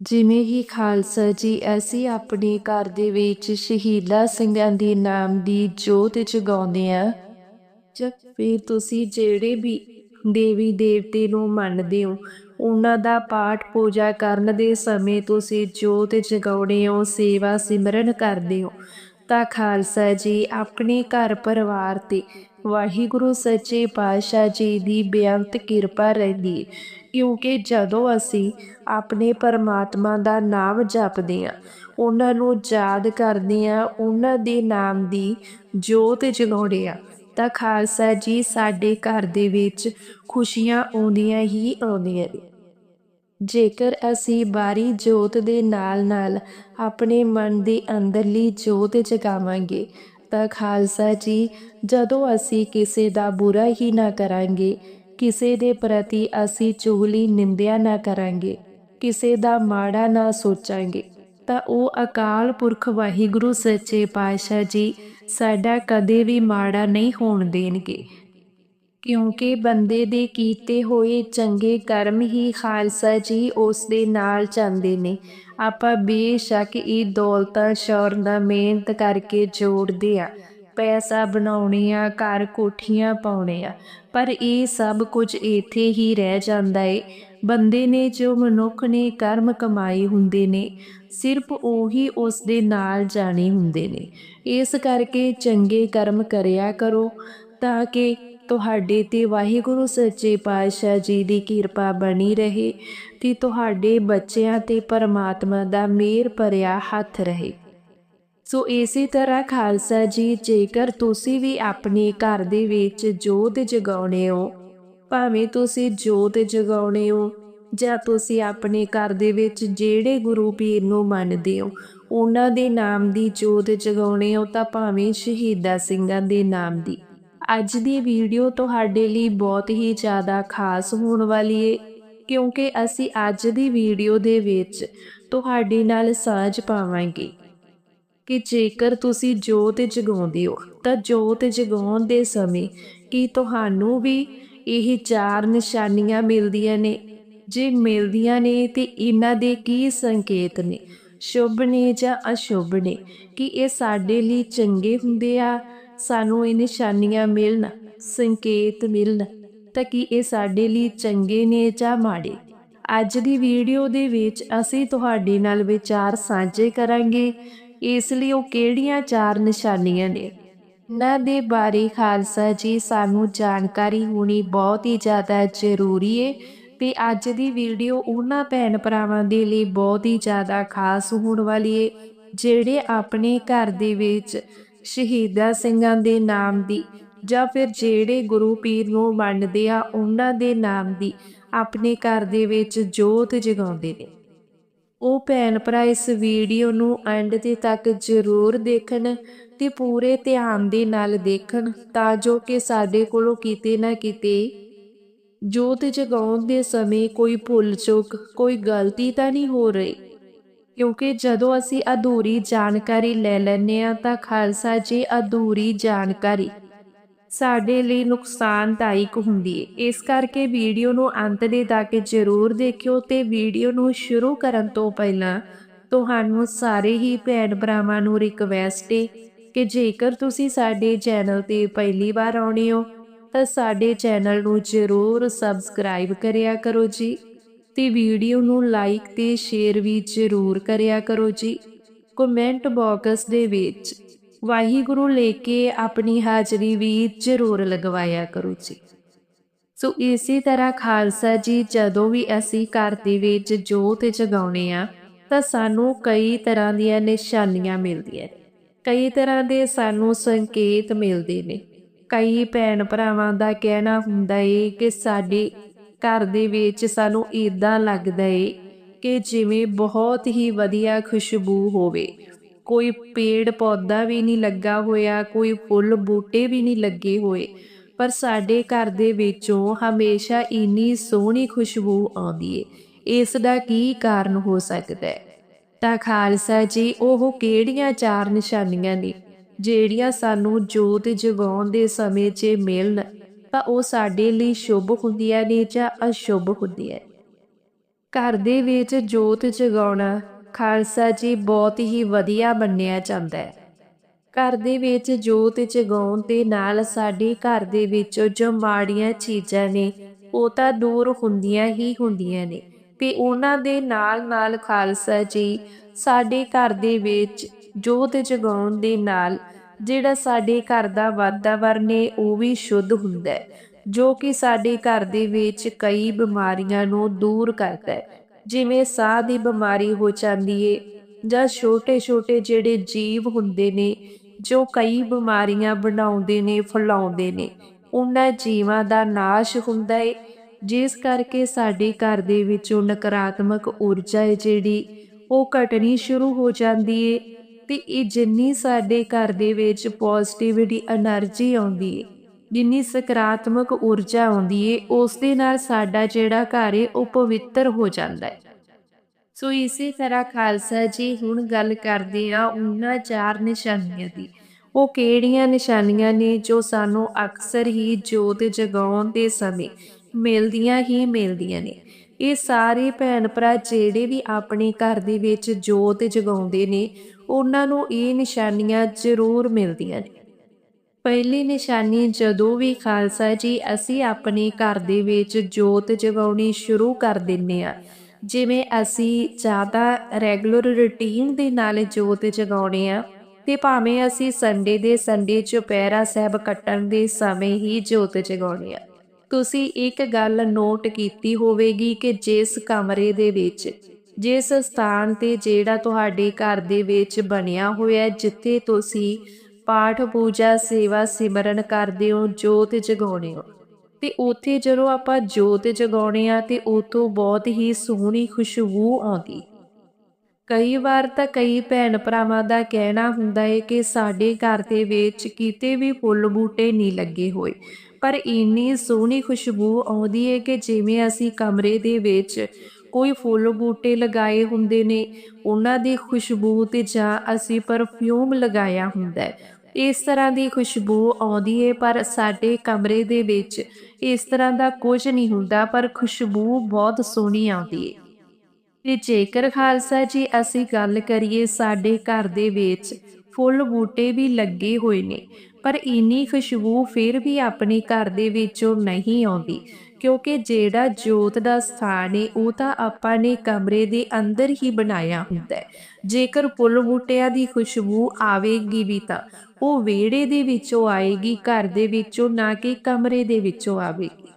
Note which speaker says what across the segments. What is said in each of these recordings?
Speaker 1: ਜਿਵੇਂ ਹੀ ਖਾਲਸਾ ਜੀ, ਅਸੀਂ ਆਪਣੇ ਘਰ ਦੇ ਵਿੱਚ ਸ਼ਹੀਦਾਂ ਸਿੰਘਾਂ ਦੇ ਨਾਮ ਦੀ ਜੋਤ ਜਗਾਉਂਦੇ ਆ ਫਿਰ ਤੁਸੀਂ ਜਿਹੜੇ ਵੀ ਦੇਵੀ ਦੇਵਤੇ ਨੂੰ ਮੰਨਦੇ ਹੋ, ਉਹਨਾਂ ਦਾ ਪਾਠ ਪੂਜਾ ਕਰਨ ਦੇ ਸਮੇਂ ਤੁਸੀਂ ਜੋਤ ਜਗਾਉਣੇ ਹੋ, ਸੇਵਾ ਸਿਮਰਨ ਕਰਦੇ ਹੋ। ਤਾਂ ਖਾਲਸਾ ਜੀ, ਆਪਣੇ ਘਰ ਪਰਿਵਾਰ ਤੇ ਵਾਹਿਗੁਰੂ ਸੱਚੇ ਪਾਤਸ਼ਾਹ ਜੀ ਦੀ ਬੇਅੰਤ ਕਿਰਪਾ ਰਹਿੰਦੀ। ਕਿਉਂਕਿ ਜਦੋਂ ਅਸੀਂ ਆਪਣੇ ਪਰਮਾਤਮਾ ਦਾ ਨਾਮ ਜਪਦੇ ਹਾਂ, ਉਹਨਾਂ ਨੂੰ ਯਾਦ ਕਰਦੇ ਹਾਂ, ਉਹਨਾਂ ਦੇ ਨਾਮ ਦੀ ਜੋਤ ਜਗਾਉਂਦੇ ਹਾਂ, ਤਾਂ ਖਾਲਸਾ ਜੀ ਸਾਡੇ ਘਰ ਦੇ ਵਿੱਚ ਖੁਸ਼ੀਆਂ ਆਉਂਦੀਆਂ ਹੀ ਆਉਂਦੀਆਂ ਨੇ। ਜੇਕਰ ਅਸੀਂ ਬਾਰੀ ਜੋਤ ਦੇ ਨਾਲ-ਨਾਲ ਆਪਣੇ ਮਨ ਦੇ ਅੰਦਰਲੀ ਜੋਤ ਜਗਾਵਾਂਗੇ ਤਾਂ ਖਾਲਸਾ ਜੀ, ਜਦੋਂ ਅਸੀਂ ਕਿਸੇ ਦਾ ਬੁਰਾ ਹੀ ਨਾ ਕਰਾਂਗੇ, ਕਿਸੇ ਦੇ ਪ੍ਰਤੀ ਅਸੀਂ ਚੁਗਲੀ, ਨਿੰਦਿਆ ਨਾ ਕਰਾਂਗੇ, ਕਿਸੇ ਦਾ ਮਾੜਾ ਨਾ ਸੋਚਾਂਗੇ, ਤਾਂ ਉਹ ਅਕਾਲ ਪੁਰਖ ਵਾਹਿਗੁਰੂ ਸੱਚੇ ਪਾਤਸ਼ਾਹ ਜੀ ਸਾਡਾ ਕਦੇ ਵੀ ਮਾੜਾ ਨਹੀਂ ਹੋਣ ਦੇਣਗੇ। ਕਿਉਂਕਿ ਬੰਦੇ ਦੇ ਕੀਤੇ ਹੋਏ ਚੰਗੇ ਕਰਮ ਹੀ ਖਾਲਸਾ ਜੀ ਉਸ ਦੇ ਨਾਲ ਚੱਲਦੇ ਨੇ। ਆਪਾਂ ਬੇਸ਼ੱਕ ਇਹ ਦੌਲਤਾਂ ਸ਼ੌਹਰਤਾਂ ਮਿਹਨਤ ਕਰਕੇ ਜੋੜਦੇ ਆ ਪੈਸਾ ਬਣਾਉਣੇ ਆ ਘਰ ਕੋਠੀਆਂ ਪਾਉਣੇ ਆ ਪਰ ਇਹ ਸਭ ਕੁਝ ਇੱਥੇ ਹੀ ਰਹਿ ਜਾਂਦਾ ਏ। ਬੰਦੇ ਨੇ ਜੋ ਮਨੁੱਖ ਨੇ ਕਰਮ ਕਮਾਏ ਹੁੰਦੇ ਨੇ, ਸਿਰਫ ਉਹੀ ਉਸ ਦੇ ਨਾਲ ਜਾਣੇ ਹੁੰਦੇ ਨੇ। ਇਸ ਕਰਕੇ ਚੰਗੇ ਕਰਮ ਕਰਿਆ ਕਰੋ ਤਾਂ ਕਿ ਤੁਹਾਡੇ ਤੇ ਵਾਹਿਗੁਰੂ, ਸੱਚੇ ਪਾਤਸ਼ਾਹ ਜੀ ਦੀ ਕਿਰਪਾ ਬਣੀ ਰਹੇ ਤੇ ਤੁਹਾਡੇ ਬੱਚਿਆਂ ਤੇ ਪਰਮਾਤਮਾ ਦਾ ਮੇਰ ਭਰਿਆ ਹੱਥ ਰਹੇ। ਸੋ ਇਸੇ ਤਰ੍ਹਾਂ ਖਾਲਸਾ ਜੀ, ਜੇਕਰ ਤੁਸੀਂ ਵੀ ਆਪਣੇ ਘਰ ਦੇ ਵਿੱਚ ਜੋਤ ਜਗਾਉਣੇ ਹੋ, ਭਾਵੇਂ ਤੁਸੀਂ ਜੋਤ ਜਗਾਉਣੇ ਹੋ, ਜਾਂ ਤੁਸੀਂ ਆਪਣੇ ਘਰ ਦੇ ਵਿੱਚ ਜਿਹੜੇ ਗੁਰੂ ਪੀਰ ਨੂੰ ਮੰਨਦੇ ਹੋ, ਉਹਨਾਂ ਦੇ ਨਾਮ ਦੀ ਜੋਤ ਜਗਾਉਣੇ ਹੋ, ਤਾਂ ਭਾਵੇਂ ਸ਼ਹੀਦਾ ਸਿੰਘਾਂ ਦੇ ਨਾਮ ਦੀ। ਅੱਜ ਦੀ ਵੀਡੀਓ ਤੁਹਾਡੇ ਲਈ ਬਹੁਤ ਹੀ ਜ਼ਿਆਦਾ ਖਾਸ ਹੋਣ ਵਾਲੀ ਏ, ਕਿਉਂਕਿ ਅਸੀਂ ਅੱਜ ਦੀ ਵੀਡੀਓ ਦੇ ਵਿੱਚ ਤੁਹਾਡੇ ਨਾਲ ਸਾਂਝ ਪਾਵਾਂਗੇ ਕਿ ਜੇਕਰ ਤੁਸੀਂ ਜੋਤ ਜਗਾਉਂਦੇ ਹੋ, ਤਾਂ ਜੋਤ ਜਗਾਉਣ ਦੇ ਸਮੇਂ ਕੀ ਤੁਹਾਨੂੰ ਵੀ ਇਹ ਚਾਰ ਨਿਸ਼ਾਨੀਆਂ ਮਿਲਦੀਆਂ ਨੇ? ਜੇ ਮਿਲਦੀਆਂ ਨੇ, ਤੇ ਇਹਨਾਂ ਦੇ ਕੀ ਸੰਕੇਤ ਨੇ? ਸ਼ੁਭ ਨੇ ਜਾਂ ਅਸ਼ੁਭ ਨੇ? ਕਿ ਇਹ ਸਾਡੇ ਲਈ ਚੰਗੇ ਹੁੰਦੇ ਆ ਸਾਨੂੰ ਇਹ ਨਿਸ਼ਾਨੀਆਂ ਮਿਲਣ, ਸੰਕੇਤ ਮਿਲਣ ਤਾਂ ਕਿ ਇਹ ਸਾਡੇ ਲਈ ਚੰਗੇ ਨੇ ਜਾਂ ਮਾੜੇ। ਅੱਜ ਦੀ ਵੀਡੀਓ ਦੇ ਵਿੱਚ ਅਸੀਂ ਤੁਹਾਡੇ ਨਾਲ ਵਿਚਾਰ ਸਾਂਝੇ ਕਰਾਂਗੇ, ਇਸ ਲਈ ਉਹ ਕਿਹੜੀਆਂ ਚਾਰ ਨਿਸ਼ਾਨੀਆਂ ਨੇ? ਨਾ ਦੇ ਬਾਰੇ ਖਾਲਸਾ ਜੀ, ਸਾਨੂੰ ਜਾਣਕਾਰੀ ਹੋਣੀ ਬਹੁਤ ਹੀ ਜ਼ਿਆਦਾ ਜ਼ਰੂਰੀ ਹੈ ਤੇ ਅੱਜ ਦੀ ਵੀਡੀਓ ਉਹਨਾਂ ਭੈਣ ਭਰਾਵਾਂ ਦੇ ਲਈ ਬਹੁਤ ਹੀ ਜ਼ਿਆਦਾ ਖਾਸ ਹੋਣ ਵਾਲੀ ਹੈ ਜਿਹੜੇ ਆਪਣੇ ਘਰ ਦੇ ਵਿੱਚ ਸ਼ਹੀਦਾਂ ਸਿੰਘਾਂ ਦੇ ਨਾਮ ਦੀ ਜਾਂ ਫਿਰ ਜਿਹੜੇ ਗੁਰੂ ਪੀਰ ਨੂੰ ਮੰਨਦੇ ਆ, ਉਹਨਾਂ ਦੇ ਨਾਮ ਦੀ ਆਪਣੇ ਘਰ ਦੇ ਵਿੱਚ ਜੋਤ ਜਗਾਉਂਦੇ ਨੇ। ਉਹ ਭੈਣ ਭਰਾ ਇਸ ਵੀਡੀਓ ਨੂੰ ਐਂਡ ਤੇ ਤੱਕ ਜ਼ਰੂਰ ਦੇਖਣ ਤੇ ਪੂਰੇ ਧਿਆਨ ਦੇ ਨਾਲ ਦੇਖਣ ਤਾਂ ਜੋ ਕਿ ਸਾਡੇ ਕੋਲੋਂ ਕਿਤੇ ਨਾ ਕਿਤੇ ਜੋਤ ਜਗਾਉਣ ਦੇ ਸਮੇਂ ਕੋਈ ਭੁੱਲ ਚੁੱਕ ਕੋਈ ਗਲਤੀ ਤਾਂ ਨਹੀਂ ਹੋ ਰਹੀ। ਕਿਉਂਕਿ ਜਦੋਂ ਅਸੀਂ ਅਧੂਰੀ ਜਾਣਕਾਰੀ ਲੈ ਲੈਂਦੇ ਆ ਤਾਂ ਖਾਲਸਾ ਜੀ ਅਧੂਰੀ ਜਾਣਕਾਰੀ ਸਾਡੇ ਲਈ ਨੁਕਸਾਨਦਾਇਕ ਹੁੰਦੀ ਹੈ। ਇਸ ਕਰਕੇ ਵੀਡੀਓ ਨੂੰ ਅੰਤ ਦੇ ਤੱਕ ਜ਼ਰੂਰ ਦੇਖਿਓ ਤੇ ਵੀਡੀਓ ਨੂੰ ਸ਼ੁਰੂ ਕਰਨ ਤੋਂ ਪਹਿਲਾਂ ਤੁਹਾਨੂੰ ਸਾਰੇ ਹੀ ਭੈਣ ਭਰਾਵਾਂ ਨੂੰ ਰਿਕਵੈਸਟ ਹੈ ਕਿ ਜੇਕਰ ਤੁਸੀਂ ਸਾਡੇ ਚੈਨਲ ਤੇ ਪਹਿਲੀ ਵਾਰ ਆਉਣੇ ਹੋ ਤਾਂ ਸਾਡੇ ਚੈਨਲ ਨੂੰ ਜ਼ਰੂਰ ਸਬਸਕ੍ਰਾਈਬ ਕਰਿਆ ਕਰੋ ਜੀ। ਤੇ ਵੀਡੀਓ ਨੂੰ ਲਾਈਕ ਤੇ ਸ਼ੇਅਰ ਵੀ ਜ਼ਰੂਰ ਕਰਿਆ ਕਰੋ ਜੀ। ਕਮੈਂਟ ਬਾਕਸ ਦੇ ਵਿੱਚ ਵਾਹਿਗੁਰੂ ਲੈ ਕੇ ਆਪਣੀ ਹਾਜ਼ਰੀ ਵੀ ਜ਼ਰੂਰ ਲਗਵਾਇਆ ਕਰੋ ਜੀ। ਸੋ ਇਸੇ ਤਰ੍ਹਾਂ ਖਾਲਸਾ ਜੀ, ਜਦੋਂ ਵੀ ਅਸੀਂ ਘਰ ਦੇ ਵਿੱਚ ਜੋਤ ਜਗਾਉਣੇ ਆ, ਤਾਂ ਸਾਨੂੰ ਕਈ ਤਰ੍ਹਾਂ ਦੀਆਂ ਨਿਸ਼ਾਨੀਆਂ ਮਿਲਦੀਆਂ ਨੇ। ਕਈ ਤਰ੍ਹਾਂ ਦੇ ਸਾਨੂੰ ਸੰਕੇਤ ਮਿਲਦੇ ਨੇ। ਕਈ ਭੈਣ ਭਰਾਵਾਂ ਦਾ ਕਹਿਣਾ ਹੁੰਦਾ ਏ ਕਿ ਸਾਡੇ ਘਰ ਦੇ ਵਿੱਚ ਸਾਨੂੰ ਇਦਾਂ ਲੱਗਦਾ ਏ ਕਿ ਜਿਵੇਂ ਬਹੁਤ ਹੀ ਵਧੀਆ ਖੁਸ਼ਬੂ ਹੋਵੇ। ਕੋਈ ਪੇੜ ਪੌਦਾ ਵੀ ਨਹੀਂ ਲੱਗਾ ਹੋਇਆ, ਕੋਈ ਫੁੱਲ ਬੂਟੇ ਵੀ ਨਹੀਂ ਲੱਗੇ ਹੋਏ, ਪਰ ਸਾਡੇ ਘਰ ਦੇ ਵਿੱਚੋਂ ਹਮੇਸ਼ਾ ਇੰਨੀ ਸੋਹਣੀ ਖੁਸ਼ਬੂ ਆਉਂਦੀ ਏ। ਇਸ ਦਾ ਕੀ ਕਾਰਨ ਹੋ ਸਕਦਾ ਹੈ ਤਾਂ ਖਾਲਸਾ ਜੀ, ਉਹ ਕਿਹੜੀਆਂ ਚਾਰ ਨਿਸ਼ਾਨੀਆਂ ਨੇ, ਜਿਹੜੀਆਂ ਸਾਨੂੰ ਜੋਤ ਜਗਾਉਣ ਦੇ ਸਮੇਂ 'ਚ ਮਿਲਣ? ਤਾਂ ਉਹ ਸਾਡੇ ਲਈ ਸ਼ੁਭ ਹੁੰਦੀਆਂ ਨੇ ਜਾਂ ਅਸ਼ੁਭ ਹੁੰਦੀਆਂ ਘਰ ਦੇ ਵਿੱਚ ਜੋਤ ਜਗਾਉਣਾ, ਖਾਲਸਾ ਜੀ ਬਹੁਤ ਹੀ ਵਧੀਆ ਮੰਨਿਆ ਜਾਂਦਾ ਹੈ। ਘਰ ਦੇ ਵਿੱਚ ਜੋਤ ਜਗਾਉਣ ਦੇ ਨਾਲ ਸਾਡੇ ਘਰ ਦੇ ਵਿੱਚ ਜੋ ਮਾੜੀਆਂ ਚੀਜ਼ਾਂ ਨੇ, ਉਹ ਤਾਂ ਦੂਰ ਹੁੰਦੀਆਂ ਹੀ ਹੁੰਦੀਆਂ ਨੇ। ਤੇ ਉਹਨਾਂ ਦੇ ਨਾਲ ਨਾਲ ਖਾਲਸਾ ਜੀ ਸਾਡੇ ਘਰ ਦੇ ਵਿੱਚ ਜੋਤ ਜਗਾਉਣ ਦੇ ਨਾਲ ਜਿਹੜਾ ਸਾਡੇ ਘਰ ਦਾ ਵਾਤਾਵਰਨ ਹੈ ਉਹ ਵੀ ਸ਼ੁੱਧ ਹੁੰਦਾ ਹੈ, ਜੋ ਕਿ ਸਾਡੇ ਘਰ ਦੇ ਵਿੱਚ ਕਈ ਬਿਮਾਰੀਆਂ ਨੂੰ ਦੂਰ ਕਰਦਾ ਹੈ। ਜਿਵੇਂ ਸਾਹ ਦੀ ਬਿਮਾਰੀ ਹੋ ਜਾਂਦੀ ਏ ਜਾਂ ਛੋਟੇ-ਛੋਟੇ ਜਿਹੜੇ ਜੀਵ ਹੁੰਦੇ ਨੇ, ਜੋ ਕਈ ਬਿਮਾਰੀਆਂ ਬਣਾਉਂਦੇ ਨੇ, ਫੈਲਾਉਂਦੇ ਨੇ, ਉਹਨਾਂ ਜੀਵਾਂ ਦਾ ਨਾਸ਼ ਹੁੰਦਾ ਏ, ਜਿਸ ਕਰਕੇ ਸਾਡੇ ਘਰ ਦੇ ਵਿੱਚੋਂ ਨਕਾਰਾਤਮਕ ਊਰਜਾ ਹੈ ਜਿਹੜੀ, ਉਹ ਘਟਣੀ ਸ਼ੁਰੂ ਹੋ ਜਾਂਦੀ ਏ ਤੇ ਇਹ ਜਿੰਨੀ ਸਾਡੇ ਘਰ ਦੇ ਵਿੱਚ ਪੋਜ਼ਿਟਿਵਿਟੀ એનર્ਜੀ ਆਉਂਦੀ ਹੈ ਜਿੰਨੀ ਸਕਾਰਾਤਮਕ ਊਰਜਾ ਆਉਂਦੀ ਏ ਉਸ ਦੇ ਨਾਲ ਸਾਡਾ ਜਿਹੜਾ ਘਰ ਏ, ਉਹ ਪਵਿੱਤਰ ਹੋ ਜਾਂਦਾ ਹੈ ਸੋ ਇਸੇ ਤਰ੍ਹਾਂ ਖਾਲਸਾ ਜੀ, ਹੁਣ ਗੱਲ ਕਰਦੇ ਆ ਉਹਨਾਂ ਚਾਰ ਨਿਸ਼ਾਨੀਆਂ ਦੀ। ਉਹ ਕਿਹੜੀਆਂ ਨਿਸ਼ਾਨੀਆਂ ਨੇ ਜੋ ਸਾਨੂੰ ਅਕਸਰ ਹੀ ਜੋਤ ਜਗਾਉਣ ਦੇ ਸਮੇਂ ਮਿਲਦੀਆਂ ਹੀ ਮਿਲਦੀਆਂ ਨੇ? ਇਹ ਸਾਰੇ ਭੈਣ ਭਰਾ ਜਿਹੜੇ ਵੀ ਆਪਣੇ ਘਰ ਦੇ ਵਿੱਚ ਜੋਤ ਜਗਾਉਂਦੇ ਨੇ ਉਹਨਾਂ ਨੂੰ ਇਹ ਨਿਸ਼ਾਨੀਆਂ ਜ਼ਰੂਰ ਮਿਲਦੀਆਂ ਨੇ। ਪਹਿਲੀ ਨਿਸ਼ਾਨੀ, ਜਦੋਂ ਵੀ ਖਾਲਸਾ ਜੀ ਅਸੀਂ ਆਪਣੇ ਘਰ ਦੇ ਵਿੱਚ ਜੋਤ ਜਗਾਉਣੀ ਸ਼ੁਰੂ ਕਰ ਦਿੰਨੇ ਆ ਜਿਵੇਂ ਅਸੀਂ ਜ਼ਿਆਦਾ ਰੈਗੂਲਰ ਰੁਟੀਨ ਦੇ ਨਾਲ ਜੋਤ ਜਗਾਉਣੇ ਆ ਤੇ ਭਾਵੇਂ ਅਸੀਂ ਸੰਡੇ ਦੇ ਸੰਡੇ ਚੁਪਹਿਰਾ ਸਾਹਿਬ ਕੱਟਣ ਦੇ ਸਮੇਂ ਹੀ ਜੋਤ ਜਗਾਉਣੇ ਆ ਤੁਸੀਂ ਇੱਕ ਗੱਲ ਨੋਟ ਕੀਤੀ ਹੋਵੇਗੀ ਕਿ ਜਿਸ ਕਮਰੇ ਦੇ ਵਿੱਚ ਜਿਸ ਸਥਾਨ ਤੇ ਜਿਹੜਾ ਤੁਹਾਡੇ ਘਰ ਦੇ ਵਿੱਚ ਬਣਿਆ ਹੋਇਆ ਜਿੱਥੇ ਤੁਸੀਂ ਪਾਠ, ਪੂਜਾ, ਸੇਵਾ, ਸਿਮਰਨ ਕਰਦੇ ਹੋ, ਜੋਤ ਜਗਾਉਣੇ ਹੋ। ਤੇ ਉੱਥੇ ਜਦੋਂ ਆਪਾਂ ਜੋਤ ਜਗਾਉਣੇ ਆ ਤੇ ਉਤੋਂ ਬਹੁਤ ਹੀ ਸੋਹਣੀ ਖੁਸ਼ਬੂ ਆਉਂਦੀ। ਕਈ ਵਾਰ ਤਾਂ ਕਈ ਭੈਣ ਭਰਾਵਾਂ ਦਾ ਕਹਿਣਾ ਹੁੰਦਾ ਹੈ ਕਿ ਸਾਡੇ ਘਰ ਦੇ ਵਿੱਚ ਕਿਤੇ ਵੀ ਫੁੱਲ ਬੂਟੇ ਨਹੀਂ ਲੱਗੇ ਹੋਏ। ਪਰ ਇੰਨੀ ਸੋਹਣੀ ਖੁਸ਼ਬੂ ਆਉਂਦੀ ਹੈ ਕਿ ਜਿਵੇਂ ਅਸੀਂ ਕਮਰੇ ਦੇ ਵਿੱਚ ਕੋਈ ਫੁੱਲ ਬੂਟੇ ਲਗਾਏ ਹੁੰਦੇ ਨੇ, ਉਹਨਾਂ ਦੀ ਖੁਸ਼ਬੂ ਤੇ ਜਾਂ ਅਸੀਂ ਪਰਫਿਊਮ ਲਗਾਇਆ ਹੁੰਦਾ ਹੈ। ਇਸ ਤਰ੍ਹਾਂ ਦੀ ਖੁਸ਼ਬੂ ਆਉਂਦੀ ਹੈ ਪਰ ਸਾਡੇ ਕਮਰੇ ਦੇ ਵਿੱਚ ਇਸ ਤਰ੍ਹਾਂ ਦਾ ਕੁਝ ਨਹੀਂ ਹੁੰਦਾ, ਪਰ ਖੁਸ਼ਬੂ ਬਹੁਤ ਸੋਹਣੀ ਆਉਂਦੀ ਹੈ ਤੇ ਜੇਕਰ ਖਾਲਸਾ ਜੀ ਅਸੀਂ ਗੱਲ ਕਰੀਏ ਸਾਡੇ ਘਰ ਦੇ ਵਿੱਚ ਫੁੱਲ ਬੂਟੇ ਵੀ ਲੱਗੇ ਹੋਏ ਨੇ ਪਰ ਇੰਨੀ ਖੁਸ਼ਬੂ ਫਿਰ ਵੀ ਆਪਣੇ ਘਰ ਦੇ ਵਿੱਚੋਂ ਨਹੀਂ ਆਉਂਦੀ, ਕਿਉਂਕਿ ਜਿਹੜਾ ਜੋਤ ਦਾ ਸਥਾਨ ਹੈ ਉਹ ਤਾਂ ਆਪਾਂ ਨੇ ਕਮਰੇ ਦੇ ਅੰਦਰ ਹੀ ਬਣਾਇਆ ਹੁੰਦਾ ਹੈ ਜੇਕਰ ਫੁੱਲ ਬੂਟਿਆਂ ਦੀ ਖੁਸ਼ਬੂ ਆਵੇਗੀ ਵੀ ਤਾਂ ਉਹ ਵਿਹੜੇ ਦੇ ਵਿੱਚੋਂ ਆਏਗੀ, ਘਰ ਦੇ ਵਿੱਚੋਂ, ਨਾ ਕਿ ਕਮਰੇ ਦੇ ਵਿੱਚੋਂ ਆਵੇਗੀ।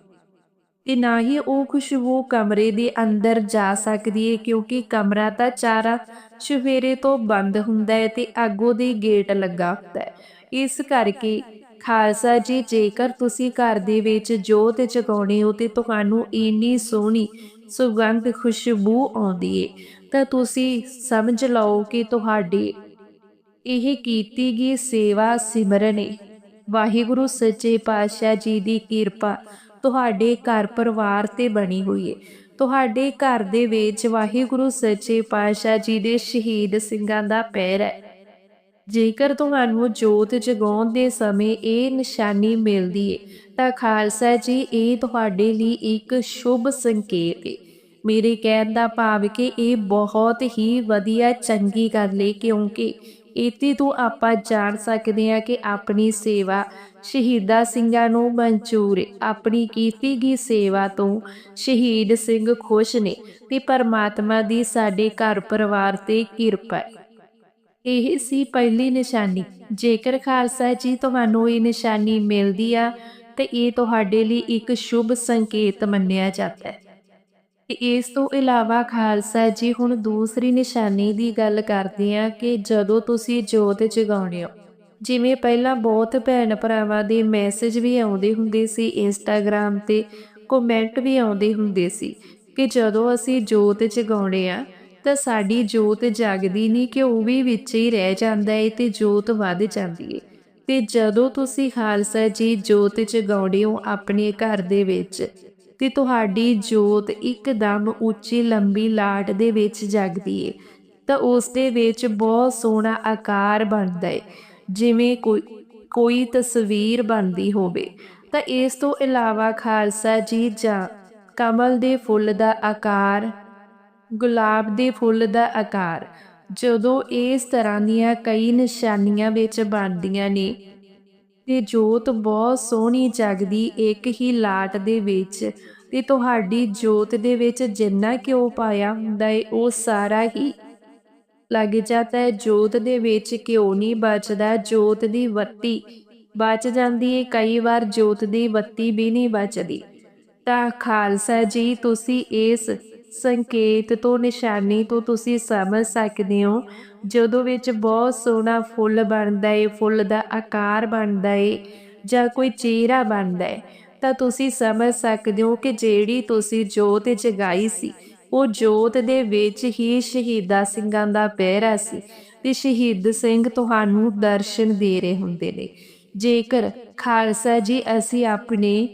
Speaker 1: ਤੇ ਨਾ ਹੀ ਉਹ ਖੁਸ਼ਬੂ ਕਮਰੇ ਦੇ ਅੰਦਰ ਜਾ ਸਕਦੀ ਹੈ ਕਿਉਂਕਿ ਕਮਰਾ ਤਾਂ ਚਾਰਾ ਸਵੇਰੇ ਤੋਂ ਬੰਦ ਹੁੰਦਾ ਹੈ ਤੇ ਅੱਗੋਂ ਦੇ ਗੇਟ ਲੱਗਾ ਹੁੰਦਾ ਹੈ ਇਸ ਕਰਕੇ ਖਾਲਸਾ ਜੀ, ਜੇਕਰ ਤੁਸੀਂ ਘਰ ਦੇ ਵਿੱਚ ਜੋਤ ਜਗਾਉਣੇ ਹੋ ਤੇ ਤੁਹਾਨੂੰ ਇੰਨੀ ਸੋਹਣੀ ਸੁਗੰਧ, ਖੁਸ਼ਬੂ ਆਉਂਦੀ ਏ, ਤਾਂ ਤੁਸੀਂ ਸਮਝ ਲਓ ਕਿ ਤੁਹਾਡੀ ਇਹ ਕੀਤੀ ਗਈ ਸੇਵਾ ਸਿਮਰਨ ਏ। ਵਾਹਿਗੁਰੂ ਸੱਚੇ ਪਾਤਸ਼ਾਹ ਜੀ ਦੀ ਕਿਰਪਾ ਤੁਹਾਡੇ ਘਰ ਪਰਿਵਾਰ ਤੇ ਬਣੀ ਹੋਈ ਏ। ਤੁਹਾਡੇ ਘਰ ਦੇ ਵਿੱਚ ਵਾਹਿਗੁਰੂ ਸੱਚੇ ਪਾਤਸ਼ਾਹ ਜੀ ਦੇ ਸ਼ਹੀਦ ਸਿੰਘਾਂ ਦਾ ਪੈਰ ਹੈ। ਜੇਕਰ ਤੁਹਾਨੂੰ ਜੋਤ ਜਗਾਉਣ ਦੇ ਸਮੇਂ ਇਹ ਨਿਸ਼ਾਨੀ ਮਿਲਦੀ ਏ, ਤਾਂ ਖਾਲਸਾ ਜੀ, ਇਹ ਤੁਹਾਡੇ ਲਈ ਇੱਕ ਸ਼ੁਭ ਸੰਕੇਤ ਏ। ਮੇਰੇ ਕਹਿਣ ਦਾ ਭਾਵ ਕਿ ਇਹ ਬਹੁਤ ਹੀ ਵਧੀਆ, ਚੰਗੀ ਗੱਲ ਏ, ਕਿਉਂਕਿ ਇਤੀ ਤੋਂ ਆਪਾਂ ਜਾਣ ਸਕਦੇ ਹਾਂ ਕਿ ਆਪਣੀ ਸੇਵਾ ਸ਼ਹੀਦਾ ਸਿੰਘਾਂ ਨੂੰ ਮਨਜ਼ੂਰ ਏ। ਆਪਣੀ ਕੀਤੀ ਗਈ ਸੇਵਾ ਤੋਂ ਸ਼ਹੀਦ ਸਿੰਘ ਖੁਸ਼ ਨੇ ਤੇ ਪਰਮਾਤਮਾ ਦੀ ਸਾਡੇ ਘਰ ਪਰਿਵਾਰ ਤੇ ਕਿਰਪਾ ਹੈ ਇਹ ਸੀ ਪਹਿਲੀ ਨਿਸ਼ਾਨੀ। ਜੇਕਰ ਖਾਲਸਾ ਜੀ ਤੁਹਾਨੂੰ ਇਹ ਨਿਸ਼ਾਨੀ ਮਿਲਦੀ ਆ, ਤੇ ਇਹ ਤੁਹਾਡੇ ਲਈ ਇੱਕ ਸ਼ੁਭ ਸੰਕੇਤ ਮੰਨਿਆ ਜਾਂਦਾ ਹੈ। ਇਸ ਤੋਂ ਇਲਾਵਾ ਖਾਲਸਾ ਜੀ ਹੁਣ ਦੂਸਰੀ ਨਿਸ਼ਾਨੀ ਦੀ ਗੱਲ ਕਰਦੇ ਆ ਕਿ ਜਦੋਂ ਤੁਸੀਂ ਜੋਤ ਜਗਾਉਣੇ ਹੋ, ਜਿਵੇਂ ਪਹਿਲਾਂ ਬਹੁਤ ਭੈਣ ਭਰਾਵਾਂ ਦੇ ਮੈਸੇਜ ਵੀ ਆਉਂਦੇ ਹੁੰਦੇ ਸੀ ਇੰਸਟਾਗ੍ਰam ਤੇ ਕਮੈਂਟ ਵੀ ਆਉਂਦੇ ਹੁੰਦੇ ਸੀ ਕਿ ਜਦੋਂ ਅਸੀਂ ਜੋਤ ਜਗਾਉਣੇ ਆ ਤਾਂ ਸਾਡੀ ਜੋਤ ਜਗਦੀ ਨਹੀਂ ਕਿ ਉਹ ਵੀ ਵਿੱਚ ਹੀ ਰਹਿ ਜਾਂਦਾ ਏ ਤੇ ਜੋਤ ਵੱਧ ਜਾਂਦੀ ਏ। ਤੇ ਜਦੋਂ ਤੁਸੀਂ ਖਾਲਸਾ ਜੀ ਜੋਤ ਜਗਾਉਂਦੇ ਹੋ ਆਪਣੇ ਘਰ ਦੇ ਵਿੱਚ, ਤੇ ਤੁਹਾਡੀ ਜੋਤ ਇੱਕਦਮ ਉੱਚੀ ਲੰਬੀ ਲਾਟ ਦੇ ਵਿੱਚ ਜਗਦੀ ਏ, ਤਾਂ ਉਸ ਦੇ ਵਿੱਚ ਬਹੁਤ ਸੋਹਣਾ ਆਕਾਰ ਬਣਦਾ ਏ। ਜਿਵੇਂ ਕੋਈ ਕੋਈ ਤਸਵੀਰ ਬਣਦੀ ਹੋਵੇ। ਤਾਂ ਇਸ ਤੋਂ ਇਲਾਵਾ ਖਾਲਸਾ ਜੀ ਜਾਂ ਕਮਲ ਦੇ ਫੁੱਲ ਦਾ ਆਕਾਰ ਗੁਲਾਬ ਦੇ ਫੁੱਲ ਦਾ ਆਕਾਰ। ਜਦੋਂ ਇਸ ਤਰ੍ਹਾਂ ਦੀਆਂ ਕਈ ਨਿਸ਼ਾਨੀਆਂ ਵਿੱਚ ਬਣਦੀਆਂ ਨੇ, ਤੇ ਜੋਤ ਬਹੁਤ ਸੋਹਣੀ ਜਗਦੀ ਇੱਕ ਹੀ ਲਾਟ ਦੇ ਵਿੱਚ, ਤੇ ਤੁਹਾਡੀ ਜੋਤ ਦੇ ਵਿੱਚ ਜਿੰਨਾ ਘਿਓ ਪਾਇਆ ਹੁੰਦਾ ਏ, ਉਹ ਸਾਰਾ ਹੀ ਲੱਗ ਜਾਂਦਾ ਹੈ ਜੋਤ ਦੇ ਵਿੱਚ ਘਿਓ ਨਹੀਂ ਬਚਦਾ, ਜੋਤ ਦੀ ਬੱਤੀ ਬਚ ਜਾਂਦੀ ਏ। ਕਈ ਵਾਰ ਜੋਤ ਦੀ ਬੱਤੀ ਵੀ ਨਹੀਂ ਬਚਦੀ। ਤਾਂ ਖਾਲਸਾ ਜੀ, ਤੁਸੀਂ ਇਸ ਸੰਕੇਤ ਤੋਂ ਨਿਸ਼ਾਨੀ ਤੋਂ ਤੁਸੀਂ ਸਮਝ ਸਕਦੇ ਹੋ। ਜਦੋਂ ਵਿੱਚ ਬਹੁਤ ਸੋਹਣਾ ਫੁੱਲ ਬਣਦਾ ਏ, ਫੁੱਲ ਦਾ ਆਕਾਰ ਬਣਦਾ ਏ ਜਾਂ ਕੋਈ ਚਿਹਰਾ ਬਣਦਾ ਏ, ਤਾਂ ਤੁਸੀਂ ਸਮਝ ਸਕਦੇ ਹੋ ਕਿ ਜਿਹੜੀ ਤੁਸੀਂ ਜੋਤ ਜਗਾਈ ਸੀ, ਉਹ ਜੋਤ ਦੇ ਵਿੱਚ ਹੀ ਸ਼ਹੀਦਾ ਸਿੰਘਾਂ ਦਾ ਪਹਿਰਾ ਸੀ ਤੇ ਸ਼ਹੀਦ ਸਿੰਘ ਤੁਹਾਨੂੰ ਦਰਸ਼ਨ ਦੇ ਰਹੇ ਹੁੰਦੇ ਨੇ। ਜੇਕਰ ਖਾਲਸਾ ਜੀ, ਅਸੀਂ ਆਪਣੇ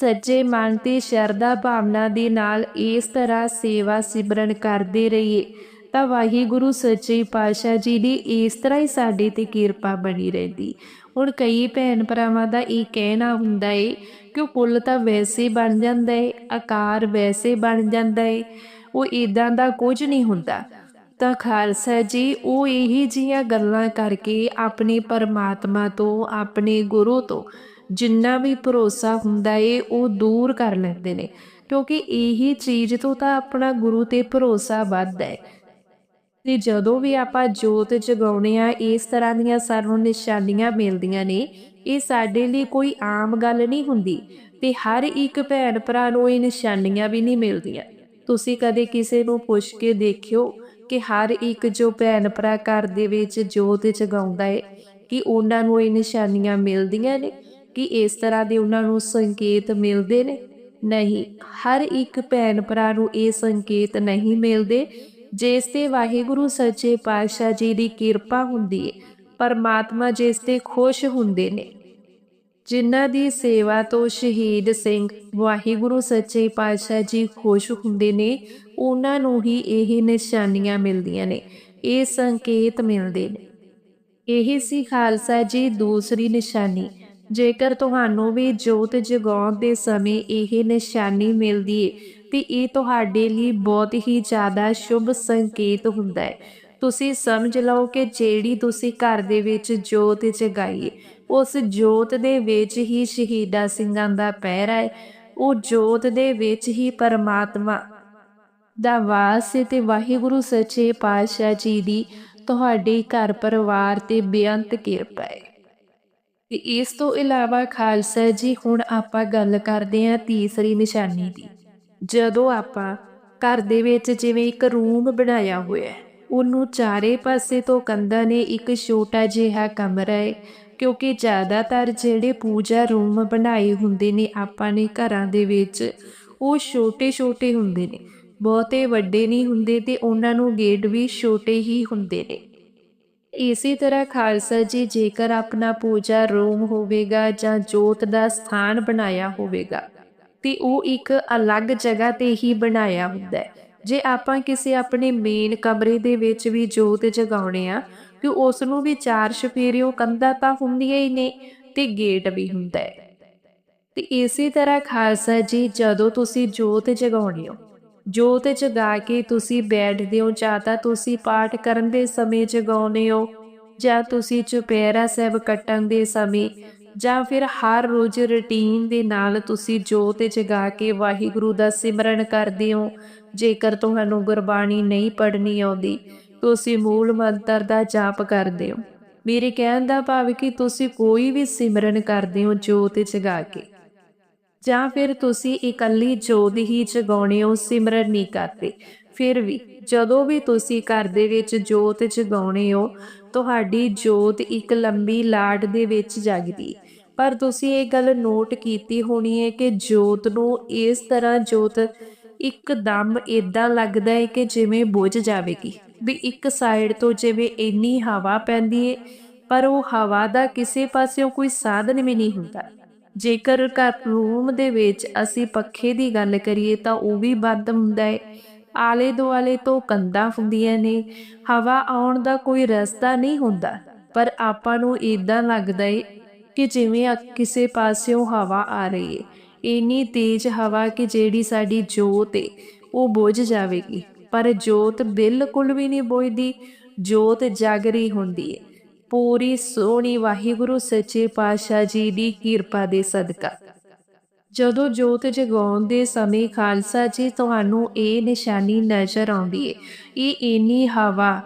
Speaker 1: ਸੱਚੇ ਮਨ ਤੇ ਸ਼ਰਧਾ ਭਾਵਨਾ ਦੇ ਨਾਲ ਇਸ ਤਰ੍ਹਾਂ ਸੇਵਾ ਸਿਮਰਨ ਕਰਦੇ ਰਹੀਏ, ਤਾਂ ਵਾਹਿਗੁਰੂ ਸੱਚੇ ਪਾਤਸ਼ਾਹ ਜੀ ਦੀ ਇਸ ਤਰ੍ਹਾਂ ਹੀ ਸਾਡੇ ਤੇ ਕਿਰਪਾ ਬਣੀ ਰਹਿੰਦੀ। ਹੁਣ ਕਈ ਭੈਣ ਭਰਾਵਾਂ ਦਾ ਇਹ ਕਹਿਣਾ ਹੁੰਦਾ ਏ ਕਿ ਉਹ ਪੁੱਲ ਤਾਂ ਵੈਸੇ ਬਣ ਜਾਂਦਾ ਏ, ਆਕਾਰ ਵੈਸੇ ਬਣ ਜਾਂਦਾ ਏ, ਉਹ ਇਦਾਂ ਦਾ ਕੁਝ ਨਹੀਂ ਹੁੰਦਾ। ਤਾਂ ਖਾਲਸਾ ਜੀ, ਉਹ ਇਹੀ ਜੀਆਂ ਗੱਲਾਂ ਕਰਕੇ ਆਪਣੇ ਪਰਮਾਤਮਾ ਤੋਂ, ਆਪਣੇ ਗੁਰੂ ਤੋਂ ਜਿੰਨਾ ਵੀ ਭਰੋਸਾ ਹੁੰਦਾ ਏ, ਉਹ ਦੂਰ ਕਰ ਲੈਂਦੇ ਨੇ। ਕਿਉਂਕਿ ਇਹੀ ਚੀਜ਼ ਤੋਂ ਤਾਂ ਆਪਣਾ ਗੁਰੂ ਤੇ ਭਰੋਸਾ ਵੱਧਦਾ ਹੈ ਤੇ ਜਦੋਂ ਵੀ ਆਪਾਂ ਜੋਤ ਜਗਾਉਣੇ ਆ, ਇਸ ਤਰ੍ਹਾਂ ਦੀਆਂ ਸਾਨੂੰ ਨਿਸ਼ਾਨੀਆਂ ਮਿਲਦੀਆਂ ਨੇ, ਇਹ ਸਾਡੇ ਲਈ ਕੋਈ ਆਮ ਗੱਲ ਨਹੀਂ ਹੁੰਦੀ। ਤੇ ਹਰ ਇੱਕ ਭੈਣ ਭਰਾ ਨੂੰ ਇਹ ਨਿਸ਼ਾਨੀਆਂ ਵੀ ਨਹੀਂ ਮਿਲਦੀਆਂ। ਤੁਸੀਂ ਕਦੇ ਕਿਸੇ ਨੂੰ ਪੁੱਛ ਕੇ ਦੇਖਿਓ ਕਿ ਹਰ ਇੱਕ ਜੋ ਭੈਣ ਭਰਾ ਘਰ ਦੇ ਵਿੱਚ ਜੋਤ ਜਗਾਉਂਦਾ ਏ, ਕਿ ਉਹਨਾਂ ਨੂੰ ਇਹ ਨਿਸ਼ਾਨੀਆਂ ਮਿਲਦੀਆਂ ਨੇ। ਕਿ ਇਸ ਤਰ੍ਹਾਂ ਦੇ ਉਹਨਾਂ ਨੂੰ ਸੰਕੇਤ ਮਿਲਦੇ ਨੇ? ਨਹੀਂ, ਹਰ ਇੱਕ ਭੈਣ ਭਰਾ ਨੂੰ ਇਹ ਸੰਕੇਤ ਨਹੀਂ ਮਿਲਦੇ, ਜਿਸ ਤੇ ਵਾਹਿਗੁਰੂ ਸੱਚੇ ਪਾਤਸ਼ਾਹ ਜੀ ਦੀ ਕਿਰਪਾ ਹੁੰਦੀ ਹੈ ਪਰਮਾਤਮਾ ਜਿਸ ਤੇ ਖੁਸ਼ ਹੁੰਦੇ ਨੇ। ਜਿਨ੍ਹਾਂ ਦੀ ਸੇਵਾ ਤੋਂ ਸ਼ਹੀਦ ਸਿੰਘ ਵਾਹਿਗੁਰੂ ਸੱਚੇ ਪਾਤਸ਼ਾਹ ਜੀ ਖੁਸ਼ ਹੁੰਦੇ ਨੇ, ਉਹਨਾਂ ਨੂੰ ਹੀ ਇਹ ਨਿਸ਼ਾਨੀਆਂ ਮਿਲਦੀਆਂ ਨੇ, ਇਹ ਸੰਕੇਤ ਮਿਲਦੇ ਨੇ। ਇਹ ਸੀ ਖਾਲਸਾ ਜੀ ਦੂਸਰੀ ਨਿਸ਼ਾਨੀ ਜੇਕਰ ਤੁਹਾਨੂੰ ਵੀ ਜੋਤ ਜਗਾਉਣ ਦੇ ਸਮੇਂ ਇਹ ਨਿਸ਼ਾਨੀ ਮਿਲਦੀ ਏ, ਤੇ ਇਹ ਤੁਹਾਡੇ ਲਈ ਬਹੁਤ ਹੀ ਜ਼ਿਆਦਾ ਸ਼ੁਭ ਸੰਕੇਤ ਹੁੰਦਾ ਹੈ ਤੁਸੀਂ ਸਮਝ ਲਓ ਕਿ ਜਿਹੜੀ ਤੁਸੀਂ ਘਰ ਦੇ ਵਿੱਚ ਜੋਤ ਜਗਾਈਏ ਉਸ ਜੋਤ ਦੇ ਵਿੱਚ ਹੀ ਸ਼ਹੀਦਾ ਸਿੰਘਾਂ ਦਾ ਪਹਿਰਾ ਹੈ ਉਹ ਜੋਤ ਦੇ ਵਿੱਚ ਹੀ ਪਰਮਾਤਮਾ ਦਾ ਵਾਸ ਹੈ ਤੇ ਵਾਹਿਗੁਰੂ ਸੱਚੇ ਪਾਤਸ਼ਾਹ ਜੀ ਦੀ ਤੁਹਾਡੇ ਘਰ ਪਰਿਵਾਰ ਤੇ ਬੇਅੰਤ ਕਿਰਪਾ ਹੈ ਤੇ ਇਸ ਤੋਂ ਇਲਾਵਾ ਖਾਲਸਾ ਜੀ, ਹੁਣ ਆਪਾਂ ਗੱਲ ਕਰਦੇ ਹਾਂ ਤੀਸਰੀ ਨਿਸ਼ਾਨੀ ਦੀ। ਜਦੋਂ ਆਪਾਂ ਘਰ ਦੇ ਵਿੱਚ ਜਿਵੇਂ ਇੱਕ ਰੂਮ ਬਣਾਇਆ ਹੋਇਆ ਹੈ ਉਹਨੂੰ ਚਾਰੇ ਪਾਸੇ ਤੋਂ ਕੰਧਾਂ ਨੇ ਇੱਕ ਛੋਟਾ ਜਿਹਾ ਕਮਰਾ ਹੈ ਕਿਉਂਕਿ ਜ਼ਿਆਦਾਤਰ ਜਿਹੜੇ ਪੂਜਾ ਰੂਮ ਬਣਾਏ ਹੁੰਦੇ ਨੇ ਆਪਾਂ ਨੇ ਘਰਾਂ ਦੇ ਵਿੱਚ, ਉਹ ਛੋਟੇ-ਛੋਟੇ ਹੁੰਦੇ ਨੇ। ਬਹੁਤੇ ਵੱਡੇ ਨਹੀਂ ਹੁੰਦੇ ਤੇ ਉਹਨਾਂ ਨੂੰ ਗੇਟ ਵੀ ਛੋਟੇ ਹੀ ਹੁੰਦੇ ਨੇ। ਇਸੇ ਤਰ੍ਹਾਂ ਖਾਲਸਾ ਜੀ, ਜੇਕਰ ਆਪਣਾ ਪੂਜਾ ਰੂਮ ਹੋਵੇਗਾ ਜਾਂ ਜੋਤ ਦਾ ਸਥਾਨ ਬਣਾਇਆ ਹੋਵੇਗਾ, ਤੇ ਉਹ ਇੱਕ ਅਲੱਗ ਜਗ੍ਹਾ ਤੇ ਹੀ ਬਣਾਇਆ ਹੁੰਦਾ ਹੈ। ਜੇ ਆਪਾਂ ਕਿਸੇ ਆਪਣੇ ਮੇਨ ਕਮਰੇ ਦੇ ਵਿੱਚ ਵੀ ਜੋਤ ਜਗਾਉਣੇ ਆ ਕਿ ਉਸ ਨੂੰ ਵੀ ਚਾਰ ਸ਼ਫੇਰਿਓ ਕੰਧਾਂ ਤਾਂ ਹੁੰਦੀਆਂ ਹੀ ਨੇ, ਤੇ ਗੇਟ ਵੀ ਹੁੰਦਾ ਹੈ। ਤੇ ਇਸੇ ਤਰ੍ਹਾਂ ਖਾਲਸਾ ਜੀ, ਜਦੋਂ ਤੁਸੀਂ ਜੋਤ ਜਗਾਉਣੇ ਹੋ ਜੋਤ ਜਗਾ ਕੇ ਤੁਸੀਂ ਬੈਠਦੇ ਹੋ ਜਾਂ ਤਾਂ ਤੁਸੀਂ ਪਾਠ ਕਰਨ ਦੇ ਸਮੇਂ ਜਗਾਉਨੇ ਹੋ, ਜਾਂ ਤੁਸੀਂ ਚੁਪਹਿਰਾ ਸਾਹਿਬ ਕੱਟਣ ਦੇ ਸਮੇਂ, ਜਾਂ ਫਿਰ ਹਰ ਰੋਜ਼ ਰੁਟੀਨ ਦੇ ਨਾਲ ਤੁਸੀਂ ਜੋਤ ਜਗਾ ਕੇ ਵਾਹਿਗੁਰੂ ਦਾ ਸਿਮਰਨ ਕਰਦੇ ਹੋ, ਜੇਕਰ ਤੁਹਾਨੂੰ ਗੁਰਬਾਣੀ ਨਹੀਂ ਪੜ੍ਹਨੀ ਆਉਂਦੀ, ਤੁਸੀਂ ਮੂਲ ਮੰਤਰ ਦਾ ਜਾਪ ਕਰਦੇ ਹੋ। ਮੇਰੇ ਕਹਿਣ ਦਾ ਭਾਵ ਕਿ ਤੁਸੀਂ ਕੋਈ ਵੀ ਸਿਮਰਨ ਕਰਦੇ ਹੋ ਜੋਤ ਜਗਾ ਕੇ। ਜਾਂ ਫਿਰ ਤੁਸੀਂ ਇਕੱਲੀ ਜੋਤ ਹੀ ਜਗਾਉਣੇ ਹੋ, ਸਿਮਰਨ ਨਹੀਂ ਕਰਦੇ। ਫਿਰ ਵੀ ਜਦੋਂ ਵੀ ਤੁਸੀਂ ਘਰ ਦੇ ਵਿੱਚ ਜੋਤ ਜਗਾਉਣੇ ਹੋ, ਤੁਹਾਡੀ ਜੋਤ ਇੱਕ ਲੰਬੀ ਲਾਟ ਦੇ ਵਿੱਚ ਜਗਦੀ ਪਰ ਤੁਸੀਂ ਇਹ ਗੱਲ ਨੋਟ ਕੀਤੀ ਹੋਣੀ ਹੈ ਕਿ ਜੋਤ ਨੂੰ ਇਸ ਤਰ੍ਹਾਂ ਜੋਤ ਇੱਕਦਮ ਇਦਾਂ ਲੱਗਦਾ ਹੈ ਕਿ ਜਿਵੇਂ ਬੁਝ ਜਾਵੇਗੀ। ਵੀ ਇੱਕ ਸਾਈਡ ਤੋਂ ਜਿਵੇਂ ਇੰਨੀ ਹਵਾ ਪੈਂਦੀ ਹੈ ਪਰ ਉਹ ਹਵਾ ਦਾ ਕਿਸੇ ਪਾਸਿਓਂ ਕੋਈ ਸਾਧਨ ਵੀ ਨਹੀਂ ਹੁੰਦਾ। ਜੇਕਰ ਘਰ ਰੂਮ ਦੇ ਵਿੱਚ ਅਸੀਂ ਪੱਖੇ ਦੀ ਗੱਲ ਕਰੀਏ ਤਾਂ ਉਹ ਵੀ ਬੰਦ ਹੁੰਦਾ ਹੈ। ਆਲੇ ਦੁਆਲੇ ਤੋਂ ਕੰਧਾਂ ਹੁੰਦੀਆਂ ਨੇ। ਹਵਾ ਆਉਣ ਦਾ ਕੋਈ ਰਸਤਾ ਨਹੀਂ ਹੁੰਦਾ। ਪਰ ਆਪਾਂ ਨੂੰ ਇਦਾਂ ਲੱਗਦਾ ਏ ਕਿ ਜਿਵੇਂ ਕਿਸੇ ਪਾਸਿਓਂ ਹਵਾ ਆ ਰਹੀ ਏ ਇੰਨੀ ਤੇਜ਼ ਹਵਾ ਕਿ ਜਿਹੜੀ ਸਾਡੀ ਜੋਤ ਏ ਉਹ ਬੁਝ ਜਾਵੇਗੀ। ਪਰ ਜੋਤ ਬਿਲਕੁਲ ਵੀ ਨਹੀਂ ਬੁਝਦੀ। ਜੋਤ ਜਾਗ ਰਹੀ ਹੁੰਦੀ ਏ ਪੂਰੀ ਸੋਹਣੀ ਵਾਹਿਗੁਰੂ ਸੱਚੇ ਪਾਤਸ਼ਾਹ ਜੀ ਦੀ ਕਿਰਪਾ ਦੇ ਸਦਕਾ। ਜਦੋਂ ਜੋਤ ਜਗਾਉਣ ਦੇ ਸਮੇਂ ਖਾਲਸਾ ਜੀ ਤੁਹਾਨੂੰ ਇਹ ਨਿਸ਼ਾਨੀ ਨਜ਼ਰ ਆਉਂਦੀ ਏ, ਇਹ ਇੰਨੀ ਹਵਾ,